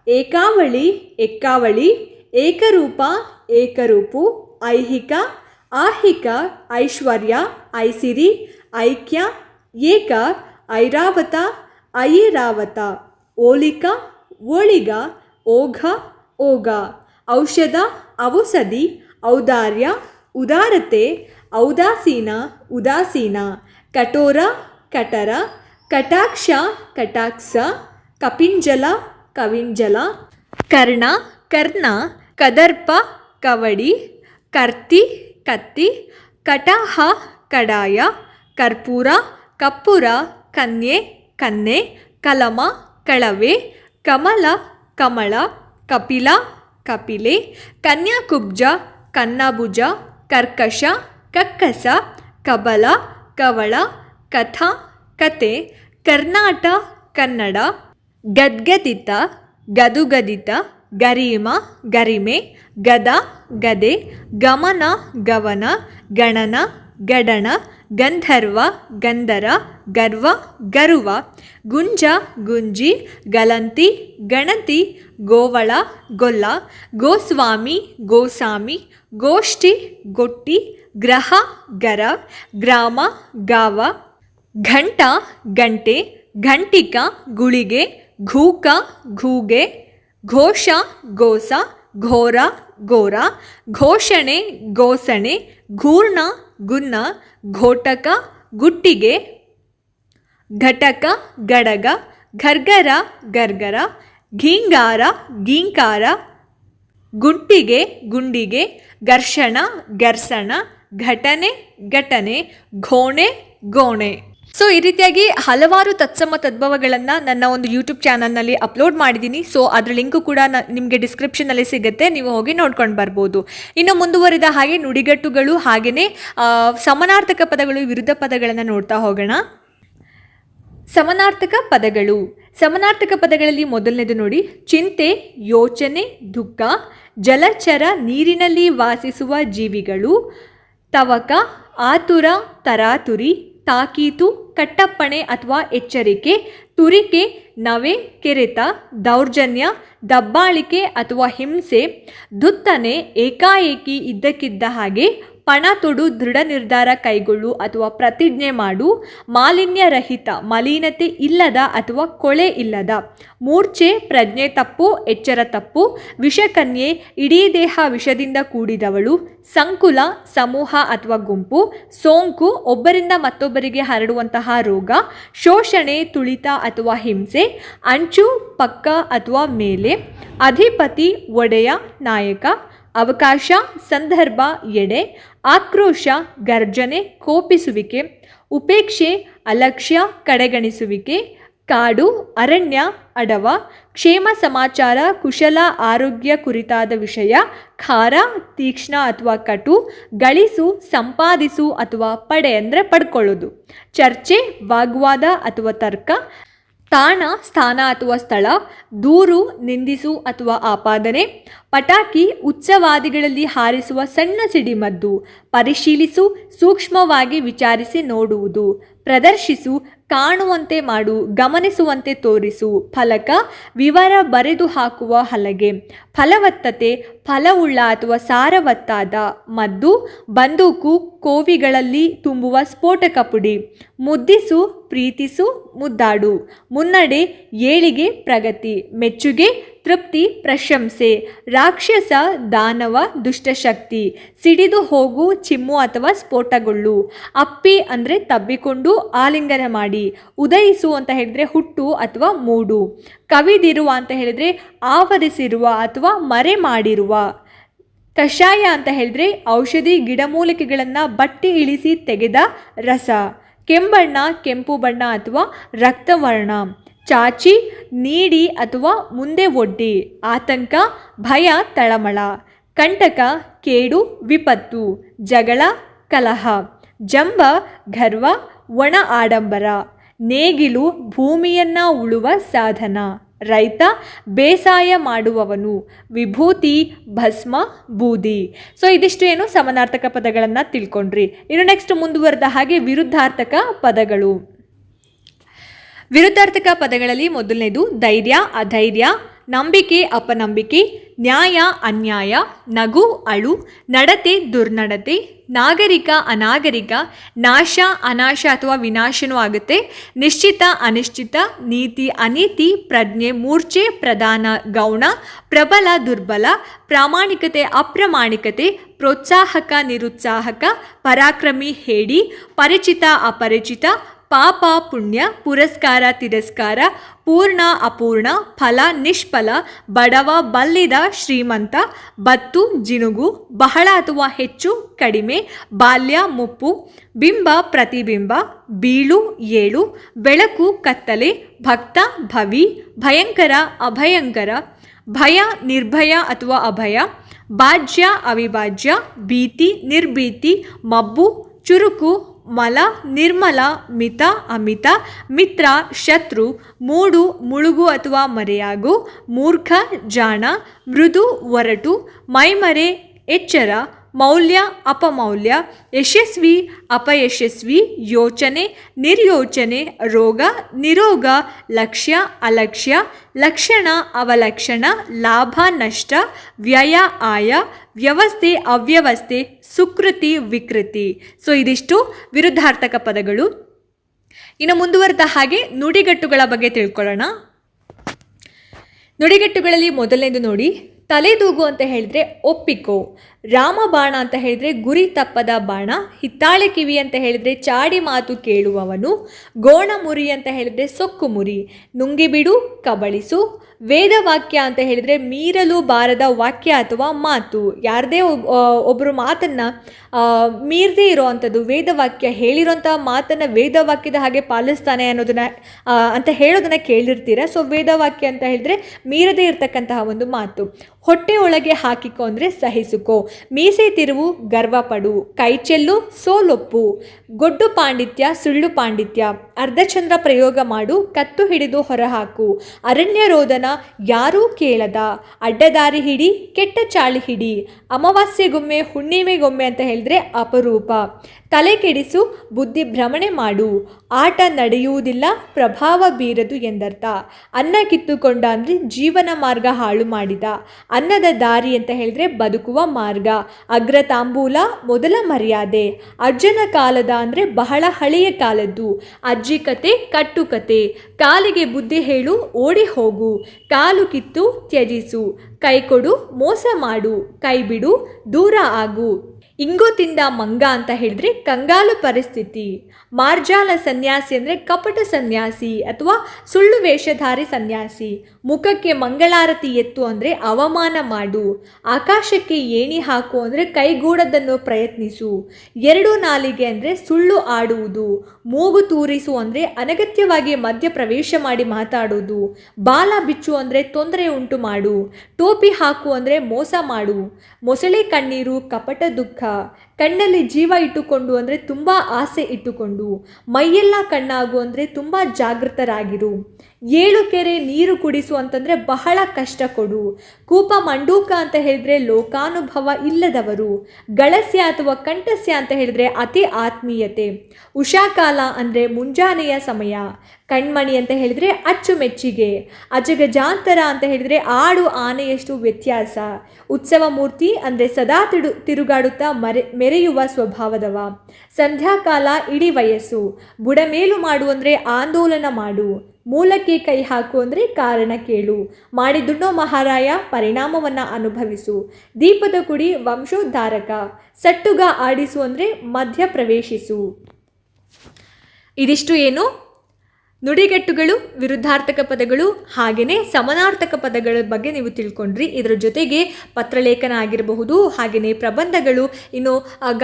ಏಕಾವಳಿ ಎಕ್ಕಾವಳಿ ಏಕರೂಪ, ಏಕರೂಪು, ಐಹಿಕ, ಆಹಿಕ, ಐಶ್ವರ್ಯ, ಐಸಿರಿ, ಐಕ್ಯ, ಏಕ, ಐರಾವತ ಐರಾವತ, ಓಲಿಕ, ಓಳಿಗ, ಓಘ, ಓಗ, ಔಷಧ, ಔಷಧಿ, ಔದಾರ್ಯ, ಉದಾರತೆ, ಔದಾಸೀನ, ಉದಾಸೀನ, ಕಠೋರ ಕಟರ ಕಟಾಕ್ಷ ಕಟಾಕ್ಷ, ಕಪಿಂಜಲ, ಕವಿಂಜಲ, ಕರ್ಣ ಕರ್ಣ ಕದರ್ಪ, ಕವಡಿ, ಕರ್ತಿ, ಕತ್ತಿ, ಕಟಾಹ, ಕಡಾಯ, ಕರ್ಪೂರ, ಕಪ್ಪುರ, ಕನ್ಯೆ, ಕನ್ನೆ, ಕಲಮ, ಕಳವೆ, ಕಮಲ, ಕಮಳ, ಕಪಿಲ, ಕಪಿಲೆ, ಕನ್ಯಾಕುಬ್ಜ, ಕನ್ನಭುಜ, ಕರ್ಕಶ, ಕಕ್ಕಸ, ಕಬಲ, ಕವಳ, ಕಥಾ, ಕತೆ, ಕರ್ನಾಟ, ಕನ್ನಡ, ಗದ್ಗದಿತ, ಗದುಗದಿತ ಗರೀಮ, ಗರಿಮೆ, ಗದ, ಗದೆ, ಗಮನ, ಗವನ, ಗಣನ, ಗಡಣ, ಗಂಧರ್ವ, ಗಂಧರ, ಗರ್ವ, ಗರುವ, ಗುಂಜ, ಗುಂಜಿ, ಗಲಂತಿ, ಗಣತಿ, ಗೋವಳ, ಗೊಲ್ಲ, ಗೋಸ್ವಾಮಿ, ಗೋಸಾಮಿ, ಗೋಷ್ಠಿ, ಗೊಟ್ಟಿ, ಗ್ರಹ, ಗರ, ಗ್ರಾಮ, ಗಾವ, ಘಂಟ, ಗಂಟೆ, ಘಂಟಿಕ, ಗುಳಿಗೆ, ಘೂಕ, ಘೂಗೆ ಘೋಷ ಗೋಸ ಘೋರ ಘೋರ, ಘೋಷಣೆ ಗೋಸಣೆ ಘೂರ್ಣ ಗುನ್ನ ಘೋಟಕ, ಗುಟ್ಟಿಗೆ, ಘಟಕ ಗಡಗ ಘರ್ಗರ ಗರ್ಗರ ಘೀಂಗಾರ ಗೀಂಕಾರ ಗುಂಟಿಗೆ, ಗುಂಡಿಗೆ, ಘರ್ಷಣ ಘರ್ಷಣ, ಘಟನೆ ಘಟನೆ, ಘೋಣೆ ಗೋಣೆ ಸೊ ಈ ರೀತಿಯಾಗಿ ಹಲವಾರು ತತ್ಸಮ ತದ್ಭವಗಳನ್ನು ನನ್ನ ಒಂದು ಯೂಟ್ಯೂಬ್ ಚಾನಲ್ನಲ್ಲಿ ಅಪ್ಲೋಡ್ ಮಾಡಿದ್ದೀನಿ. ಸೊ ಅದರ ಲಿಂಕು ಕೂಡ ನಿಮಗೆ ಡಿಸ್ಕ್ರಿಪ್ಷನಲ್ಲಿ ಸಿಗುತ್ತೆ. ನೀವು ಹೋಗಿ ನೋಡ್ಕೊಂಡು ಬರ್ಬೋದು. ಇನ್ನು ಮುಂದುವರಿದ ಹಾಗೆ ನುಡಿಗಟ್ಟುಗಳು ಹಾಗೆಯೇ ಸಮಾನಾರ್ಥಕ ಪದಗಳು ವಿರುದ್ಧ ಪದಗಳನ್ನು ನೋಡ್ತಾ ಹೋಗೋಣ. ಸಮನಾರ್ಥಕ ಪದಗಳು. ಸಮನಾರ್ಥಕ ಪದಗಳಲ್ಲಿ ಮೊದಲನೇದು ನೋಡಿ, ಚಿಂತೆ, ಯೋಚನೆ, ದುಃಖ, ಜಲಚರ, ನೀರಿನಲ್ಲಿ ವಾಸಿಸುವ ಜೀವಿಗಳು, ತವಕ, ಆತುರ, ತರಾತುರಿ, ತಾಕೀತು ಕಟ್ಟಪ್ಪಣೆ ಅಥವಾ ಎಚ್ಚರಿಕೆ ತುರಿಕೆ ನವೆ ಕೆರೆತ ದೌರ್ಜನ್ಯ ದಬ್ಬಾಳಿಕೆ ಅಥವಾ ಹಿಂಸೆ ದುತ್ತನೆ ಏಕಾಏಕಿ ಇದ್ದಕ್ಕಿದ್ದ ಹಾಗೆ ಪಣ ತೊಡು, ದೃಢ ನಿರ್ಧಾರ ಕೈಗೊಳ್ಳು ಅಥವಾ ಪ್ರತಿಜ್ಞೆ ಮಾಡು. ಮಾಲಿನ್ಯ ರಹಿತ ಮಲಿನತೆ ಇಲ್ಲದ ಅಥವಾ ಕೊಳೆ ಇಲ್ಲದ. ಮೂರ್ಛೆ, ಪ್ರಜ್ಞೆ ತಪ್ಪು, ಎಚ್ಚರ ತಪ್ಪು. ವಿಷಕನ್ಯೆ, ಇಡೀ ದೇಹ ವಿಷದಿಂದ ಕೂಡಿದವಳು. ಸಂಕುಲ, ಸಮೂಹ ಅಥವಾ ಗುಂಪು. ಸೋಂಕು, ಒಬ್ಬರಿಂದ ಮತ್ತೊಬ್ಬರಿಗೆ ಹರಡುವಂತಹ ರೋಗ. ಶೋಷಣೆ, ತುಳಿತ ಅಥವಾ ಹಿಂಸೆ. ಅಂಚು, ಪಕ್ಕ ಅಥವಾ ಮೇಲೆ. ಅಧಿಪತಿ, ಒಡೆಯ, ನಾಯಕ. ಅವಕಾಶ, ಸಂದರ್ಭ, ಎಡೆ, ಆಕ್ರೋಶ, ಗರ್ಜನೆ, ಕೋಪಿಸುವಿಕೆ, ಉಪೇಕ್ಷೆ, ಅಲಕ್ಷ್ಯ, ಕಡೆಗಣಿಸುವಿಕೆ, ಕಾಡು, ಅರಣ್ಯ, ಅಡವ, ಕ್ಷೇಮ, ಸಮಾಚಾರ, ಕುಶಲ, ಆರೋಗ್ಯ ಕುರಿತಾದ ವಿಷಯ, ಖಾರ, ತೀಕ್ಷ್ಣ ಅಥವಾ ಕಟು, ಗಳಿಸು, ಸಂಪಾದಿಸು ಅಥವಾ ಪಡೆ ಅಂದರೆ ಪಡ್ಕೊಳ್ಳೋದು. ಚರ್ಚೆ, ವಾಗ್ವಾದ ಅಥವಾ ತರ್ಕ, ತಾಣ, ಸ್ಥಾನ ಅಥವಾ ಸ್ಥಳ, ದೂರು, ನಿಂದಿಸು ಅಥವಾ ಆಪಾದನೆ ಪಟಾಕಿ ಉಚ್ಚವಾದಿಗಳಲ್ಲಿ ಹಾರಿಸುವ ಸಣ್ಣ ಸಿಡಿಮದ್ದು ಪರಿಶೀಲಿಸು, ಸೂಕ್ಷ್ಮವಾಗಿ ವಿಚಾರಿಸಿ ನೋಡುವುದು, ಪ್ರದರ್ಶಿಸು, ಕಾಣುವಂತೆ ಮಾಡು, ಗಮನಿಸುವಂತೆ ತೋರಿಸು, ಫಲಕ, ವಿವರ ಬರೆದು ಹಾಕುವ ಹಲಗೆ, ಫಲವತ್ತತೆ, ಫಲವುಳ್ಳ ಅಥವಾ ಸಾರವತ್ತಾದ, ಮದ್ದು, ಬಂದೂಕು, ಕೋವಿಗಳಲ್ಲಿ ತುಂಬುವ ಸ್ಫೋಟಕ ಪುಡಿ, ಮುದ್ದಿಸು, ಪ್ರೀತಿಸು, ಮುದ್ದಾಡು, ಮುನ್ನಡೆ, ಏಳಿಗೆ, ಪ್ರಗತಿ, ಮೆಚ್ಚುಗೆ ತೃಪ್ತಿ, ಪ್ರಶಂಸೆ. ರಾಕ್ಷಸ, ದಾನವ, ದುಷ್ಟಶಕ್ತಿ. ಸಿಡಿದು ಹೋಗು, ಚಿಮ್ಮು ಅಥವಾ ಸ್ಫೋಟಗೊಳ್ಳು. ಅಪ್ಪಿ ಅಂದರೆ ತಬ್ಬಿಕೊಂಡು ಆಲಿಂಗನ ಮಾಡಿ. ಉದಯಿಸು ಅಂತ ಹೇಳಿದ್ರೆ ಹುಟ್ಟು ಅಥವಾ ಮೂಡು. ಕವಿದಿರುವ ಅಂತ ಹೇಳಿದ್ರೆ ಆವರಿಸಿರುವ ಅಥವಾ ಮರೆ ಮಾಡಿರುವ. ಕಷಾಯ ಅಂತ ಹೇಳಿದ್ರೆ ಔಷಧಿ ಗಿಡಮೂಲಿಕೆಗಳನ್ನು ಬಟ್ಟಿ ಇಳಿಸಿ ತೆಗೆದ ರಸ. ಕೆಂಬಣ್ಣ, ಕೆಂಪು ಬಣ್ಣ ಅಥವಾ ರಕ್ತವರ್ಣ. ಚಾಚಿ, ನೀಡಿ ಅಥವಾ ಮುಂದೆ ಒಡ್ಡಿ. ಆತಂಕ, ಭಯ, ತಳಮಳ. ಕಂಟಕ, ಕೇಡು, ವಿಪತ್ತು. ಜಗಳ, ಕಲಹ. ಜಂಬ, ಗರ್ವ, ಒಣ ಆಡಂಬರ. ನೇಗಿಲು, ಭೂಮಿಯನ್ನ ಉಳುವ ಸಾಧನ. ರೈತ, ಬೇಸಾಯ ಮಾಡುವವನು. ವಿಭೂತಿ, ಭಸ್ಮ, ಬೂದಿ. ಸೊ ಇದಿಷ್ಟು ಏನು ಸಮಾನಾರ್ಥಕ ಪದಗಳನ್ನು ತಿಳ್ಕೊಂಡ್ರಿ. ಇನ್ನು ನೆಕ್ಸ್ಟ್ ಮುಂದುವರೆದ ಹಾಗೆ ವಿರುದ್ಧಾರ್ಥಕ ಪದಗಳು. ವಿರುದ್ಧಾರ್ಥಕ ಪದಗಳಲ್ಲಿ ಮೊದಲನೇದು ಧೈರ್ಯ, ಅಧೈರ್ಯ, ನಂಬಿಕೆ, ಅಪನಂಬಿಕೆ, ನ್ಯಾಯ, ಅನ್ಯಾಯ, ನಗು, ಅಳು, ನಡತೆ, ದುರ್ನಡತೆ, ನಾಗರಿಕ, ಅನಾಗರಿಕ, ನಾಶ, ಅನಾಶ ಅಥವಾ ವಿನಾಶನೂ ಆಗುತ್ತೆ. ನಿಶ್ಚಿತ, ಅನಿಶ್ಚಿತ, ನೀತಿ, ಅನೀತಿ, ಪ್ರಜ್ಞೆ, ಮೂರ್ಛೆ, ಪ್ರಧಾನ, ಗೌಣ, ಪ್ರಬಲ, ದುರ್ಬಲ, ಪ್ರಾಮಾಣಿಕತೆ, ಅಪ್ರಾಮಾಣಿಕತೆ, ಪ್ರೋತ್ಸಾಹಕ, ನಿರುತ್ಸಾಹಕ, ಪರಾಕ್ರಮಿ, ಹೇಡಿ, ಪರಿಚಿತ, ಅಪರಿಚಿತ ಪಾಪ, ಪುಣ್ಯ, ಪುರಸ್ಕಾರ, ತಿರಸ್ಕಾರ, ಪೂರ್ಣ, ಅಪೂರ್ಣ, ಫಲ, ನಿಷ್ಫಲ, ಬಡವ, ಬಲ್ಲಿದ, ಶ್ರೀಮಂತ, ಬತ್ತು, ಜಿನುಗು, ಬಹಳ ಅಥವಾ ಹೆಚ್ಚು, ಕಡಿಮೆ, ಬಾಲ್ಯ, ಮುಪ್ಪು, ಬಿಂಬ, ಪ್ರತಿಬಿಂಬ, ಬೀಳು, ಏಳು, ಬೆಳಕು, ಕತ್ತಲೆ, ಭಕ್ತ, ಭವಿ, ಭಯಂಕರ, ಅಭಯಂಕರ, ಭಯ, ನಿರ್ಭಯ ಅಥವಾ ಅಭಯ, ಭಾಜ್ಯ, ಅವಿಭಾಜ್ಯ, ಭೀತಿ, ನಿರ್ಭೀತಿ, ಮಬ್ಬು, ಚುರುಕು ಮಲ, ನಿರ್ಮಲ, ಮಿತ, ಅಮಿತ, ಮಿತ್ರ, ಶತ್ರು, ಮೂಡು, ಮುಳುಗು ಅಥವಾ ಮರೆಯಾಗು, ಮೂರ್ಖ, ಜಾಣ, ಮೃದು, ಒರಟು, ಮೈಮರೆ, ಎಚ್ಚರ ಮೌಲ್ಯ, ಅಪಮೌಲ್ಯ, ಯಶಸ್ವಿ, ಅಪಯಶಸ್ವಿ, ಯೋಚನೆ, ನಿರ್ಯೋಚನೆ, ರೋಗ, ನಿರೋಗ, ಲಕ್ಷ್ಯ, ಅಲಕ್ಷ್ಯ, ಲಕ್ಷಣ, ಅವಲಕ್ಷಣ, ಲಾಭ, ನಷ್ಟ, ವ್ಯಯ, ಆಯ, ವ್ಯವಸ್ಥೆ, ಅವ್ಯವಸ್ಥೆ, ಸುಕೃತಿ, ವಿಕೃತಿ. ಸೊ ಇದಿಷ್ಟು ವಿರುದ್ಧಾರ್ಥಕ ಪದಗಳು. ಇನ್ನು ಮುಂದುವರೆದ ಹಾಗೆ ನುಡಿಗಟ್ಟುಗಳ ಬಗ್ಗೆ ತಿಳ್ಕೊಳ್ಳೋಣ. ನುಡಿಗಟ್ಟುಗಳಲ್ಲಿ ಮೊದಲನೇದು ನೋಡಿ, ತಲೆದೂಗು ಅಂತ ಹೇಳಿದ್ರೆ ಒಪ್ಪಿಕೋ. ರಾಮಬಾಣ ಅಂತ ಹೇಳಿದ್ರೆ ಗುರಿ ತಪ್ಪದ ಬಾಣ, ಹಿತ್ತಾಳೆ ಕಿವಿ ಅಂತ ಹೇಳಿದ್ರೆ ಚಾಡಿ ಮಾತು ಕೇಳುವವನು, ಗೋಣ ಮುರಿ ಅಂತ ಹೇಳಿದ್ರೆ ಸೊಕ್ಕು ಮುರಿ, ನುಂಗಿಬಿಡು ಕಬಳಿಸು, ವೇದವಾಕ್ಯ ಅಂತ ಹೇಳಿದ್ರೆ ಮೀರಲು ಬಾರದ ವಾಕ್ಯ ಅಥವಾ ಮಾತು. ಯಾರದೇ ಒಬ್ಬರು ಮಾತನ್ನು ಮೀರದೇ ಇರೋವಂಥದ್ದು, ವೇದವಾಕ್ಯ ಹೇಳಿರೋಂಥ ಮಾತನ್ನು ವೇದವಾಕ್ಯದ ಹಾಗೆ ಪಾಲಿಸ್ತಾನೆ ಅನ್ನೋದನ್ನ ಅಂತ ಹೇಳೋದನ್ನ ಕೇಳಿರ್ತೀರ? ಸೊ ವೇದವಾಕ್ಯ ಅಂತ ಹೇಳಿದ್ರೆ ಮೀರದೇ ಇರತಕ್ಕಂತಹ ಒಂದು ಮಾತು. ಹೊಟ್ಟೆ ಒಳಗೆ ಹಾಕಿಕೊ ಅಂದರೆ ಸಹಿಸಿಕೋ. ಮೀಸೆ ತಿರುವು ಗರ್ವಪಡು, ಕೈಚೆಲ್ಲು ಸೋಲೊಪ್ಪು. ಗೊಡ್ಡು ಪಾಂಡಿತ್ಯ ಸುಳ್ಳು ಪಾಂಡಿತ್ಯ. ಅರ್ಧಚಂದ್ರ ಪ್ರಯೋಗ ಮಾಡು, ಕತ್ತು ಹಿಡಿದು ಹೊರಹಾಕು. ಅರಣ್ಯ ರೋದನ ಯಾರೂ ಕೇಳದ. ಅಡ್ಡದಾರಿ ಹಿಡಿ, ಕೆಟ್ಟ ಚಾಳಿ ಹಿಡಿ. ಅಮಾವಾಸ್ಯೆಗೊಮ್ಮೆ ಹುಣ್ಣಿಮೆಗೊಮ್ಮೆ ಅಂತ ಹೇಳಿದ್ರೆ ಅಪರೂಪ. ತಲೆ ಕೆಡಿಸು, ಬುದ್ಧಿ ಭ್ರಮಣೆ ಮಾಡು. ಆಟ ನಡೆಯುವುದಿಲ್ಲ, ಪ್ರಭಾವ ಬೀರದು ಎಂದರ್ಥ. ಅನ್ನ ಕಿತ್ತುಕೊಂಡ ಅಂದರೆ ಜೀವನ ಮಾರ್ಗ ಹಾಳು ಮಾಡಿದ. ಅನ್ನದ ದಾರಿ ಅಂತ ಹೇಳಿದ್ರೆ ಬದುಕುವ ಮಾರ್ಗ. ಅಗ್ರ ತಾಂಬೂಲ, ಮೊದಲ ಮರ್ಯಾದೆ. ಅಜ್ಜನ ಕಾಲದ ಅಂದರೆ ಬಹಳ ಹಳೆಯ ಕಾಲದ್ದು. ಅಜ್ಜಿ ಕತೆ, ಕಟ್ಟು ಕತೆ. ಕಾಲಿಗೆ ಬುದ್ಧಿ ಹೇಳು, ಓಡಿ ಹೋಗು. ಕಾಲು ಕಿತ್ತು, ತ್ಯಜಿಸು. ಕೈ ಕೊಡು ಮೋಸ ಮಾಡು ಕೈ ಬಿಡು ದೂರ ಆಗು. ಇಂಗು ತಿಂದ ಮಂಗ ಅಂತ ಹೇಳಿದ್ರೆ ಕಂಗಾಲು ಪರಿಸ್ಥಿತಿ. ಮಾರ್ಜಾಲ ಸನ್ಯಾಸಿ ಅಂದರೆ ಕಪಟ ಸನ್ಯಾಸಿ ಅಥವಾ ಸುಳ್ಳು ವೇಷಧಾರಿ ಸನ್ಯಾಸಿ. ಮುಖಕ್ಕೆ ಮಂಗಳಾರತಿ ಎತ್ತು ಅಂದರೆ ಅವಮಾನ ಮಾಡು, ಆಕಾಶಕ್ಕೆ ಏಣಿ ಹಾಕು ಅಂದರೆ ಕೈಗೂಡದನ್ನು ಪ್ರಯತ್ನಿಸು, ಎರಡು ನಾಲಿಗೆ ಅಂದರೆ ಸುಳ್ಳು ಆಡುವುದು, ಮೂಗು ತೂರಿಸು ಅಂದರೆ ಅನಗತ್ಯವಾಗಿ ಮಧ್ಯ ಪ್ರವೇಶ ಮಾಡಿ ಮಾತಾಡುವುದು, ಬಾಲ ಬಿಚ್ಚು ಅಂದರೆ ತೊಂದರೆ ಉಂಟು ಮಾಡು, ಟೋಪಿ ಹಾಕು ಅಂದರೆ ಮೋಸ ಮಾಡು, ಮೊಸಳೆ ಕಣ್ಣೀರು ಕಪಟ ದುಃಖ ಕಣ್ಣಲ್ಲಿ ಜೀವ ಇಟ್ಟುಕೊಂಡು ಅಂದರೆ ತುಂಬ ಆಸೆ ಇಟ್ಟುಕೊಂಡು, ಮೈಯೆಲ್ಲ ಕಣ್ಣಾಗು ಅಂದರೆ ತುಂಬ ಜಾಗೃತರಾಗಿರು. ಏಳು ಕೆರೆ ನೀರು ಕುಡಿಸು ಅಂತಂದರೆ ಬಹಳ ಕಷ್ಟ ಕೊಡು. ಕೂಪ ಮಂಡೂಕ ಅಂತ ಹೇಳಿದ್ರೆ ಲೋಕಾನುಭವ ಇಲ್ಲದವರು. ಗಳಸ್ಯ ಅಥವಾ ಕಂಠಸ್ಯ ಅಂತ ಹೇಳಿದ್ರೆ ಅತಿ ಆತ್ಮೀಯತೆ. ಉಷಾಕಾಲ ಅಂದರೆ ಮುಂಜಾನೆಯ ಸಮಯ. ಕಣ್ಮಣಿ ಅಂತ ಹೇಳಿದ್ರೆ ಅಚ್ಚುಮೆಚ್ಚಿಗೆ, ಅಜಗಜಾಂತರ ಅಂತ ಹೇಳಿದ್ರೆ ಆಡು ಆನೆಯಷ್ಟು ವ್ಯತ್ಯಾಸ. ಉತ್ಸವ ಮೂರ್ತಿ ಅಂದರೆ ಸದಾ ತಿಡು, ತಿರುಗಾಡುತ್ತಾ ಮರೆ, ಮೆರೆಯುವ ಸ್ವಭಾವದವ. ಸಂಧ್ಯಾಕಾಲ ಇಡೀ ವಯಸ್ಸು. ಬುಡಮೇಲು ಮಾಡು ಅಂದರೆ ಆಂದೋಲನ ಮಾಡು. ಮೂಲಕ್ಕೆ ಕೈ ಹಾಕು ಅಂದರೆ ಕಾರಣ ಕೇಳು. ಮಾಡಿದುಣ್ಣೋ ಮಹಾರಾಯ, ಪರಿಣಾಮವನ್ನು ಅನುಭವಿಸು. ದೀಪದ ಕುಡಿ ವಂಶೋದ್ಧಾರಕ. ಸಟ್ಟುಗ ಆಡಿಸು ಅಂದರೆ ಮಧ್ಯ ಪ್ರವೇಶಿಸು ಇದಿಷ್ಟು ಏನು? ನುಡಿಗಟ್ಟುಗಳು, ವಿರುದ್ಧಾರ್ಥಕ ಪದಗಳು ಹಾಗೆಯೇ ಸಮನಾರ್ಥಕ ಪದಗಳ ಬಗ್ಗೆ ನೀವು ತಿಳ್ಕೊಂಡ್ರಿ. ಇದರ ಜೊತೆಗೆ ಪತ್ರಲೇಖನ ಆಗಿರಬಹುದು ಹಾಗೆಯೇ ಪ್ರಬಂಧಗಳು, ಇನ್ನು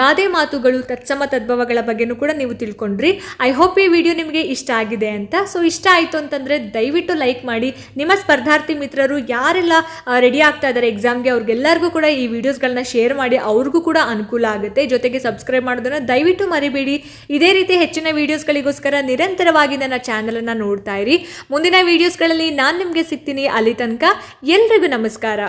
ಗಾದೆ ಮಾತುಗಳು, ತತ್ಸಮ ತದ್ಭವಗಳ ಬಗ್ಗೆನೂ ಕೂಡ ನೀವು ತಿಳ್ಕೊಂಡ್ರಿ. ಐ ಹೋಪ್ ಈ ವಿಡಿಯೋ ನಿಮಗೆ ಇಷ್ಟ ಆಗಿದೆ ಅಂತ. ಸೊ ಇಷ್ಟ ಆಯಿತು ಅಂತಂದರೆ ದಯವಿಟ್ಟು ಲೈಕ್ ಮಾಡಿ. ನಿಮ್ಮ ಸ್ಪರ್ಧಾರ್ಥಿ ಮಿತ್ರರು ಯಾರೆಲ್ಲ ರೆಡಿ ಆಗ್ತಾ ಇದ್ದಾರೆ ಎಕ್ಸಾಮ್ಗೆ ಅವ್ರಿಗೆಲ್ಲರಿಗೂ ಕೂಡ ಈ ವಿಡಿಯೋಸ್ಗಳನ್ನ ಶೇರ್ ಮಾಡಿ. ಅವ್ರಿಗೂ ಕೂಡ ಅನುಕೂಲ ಆಗುತ್ತೆ. ಜೊತೆಗೆ ಸಬ್ಸ್ಕ್ರೈಬ್ ಮಾಡೋದನ್ನು ದಯವಿಟ್ಟು ಮರಿಬೇಡಿ. ಇದೇ ರೀತಿ ಹೆಚ್ಚಿನ ವಿಡಿಯೋಸ್ಗಳಿಗೋಸ್ಕರ ನಿರಂತರವಾಗಿ ನನ್ನ ಚಾನಲ್ ಚಾನಲನ್ನು ನೋಡ್ತಾ ಇರಿ. ಮುಂದಿನ ವೀಡಿಯೋಸ್ಗಳಲ್ಲಿ ನಾನು ನಿಮಗೆ ಸಿಗ್ತೀನಿ ಅಲ್ಲಿ ತನಕ ಎಲ್ರಿಗೂ ನಮಸ್ಕಾರ.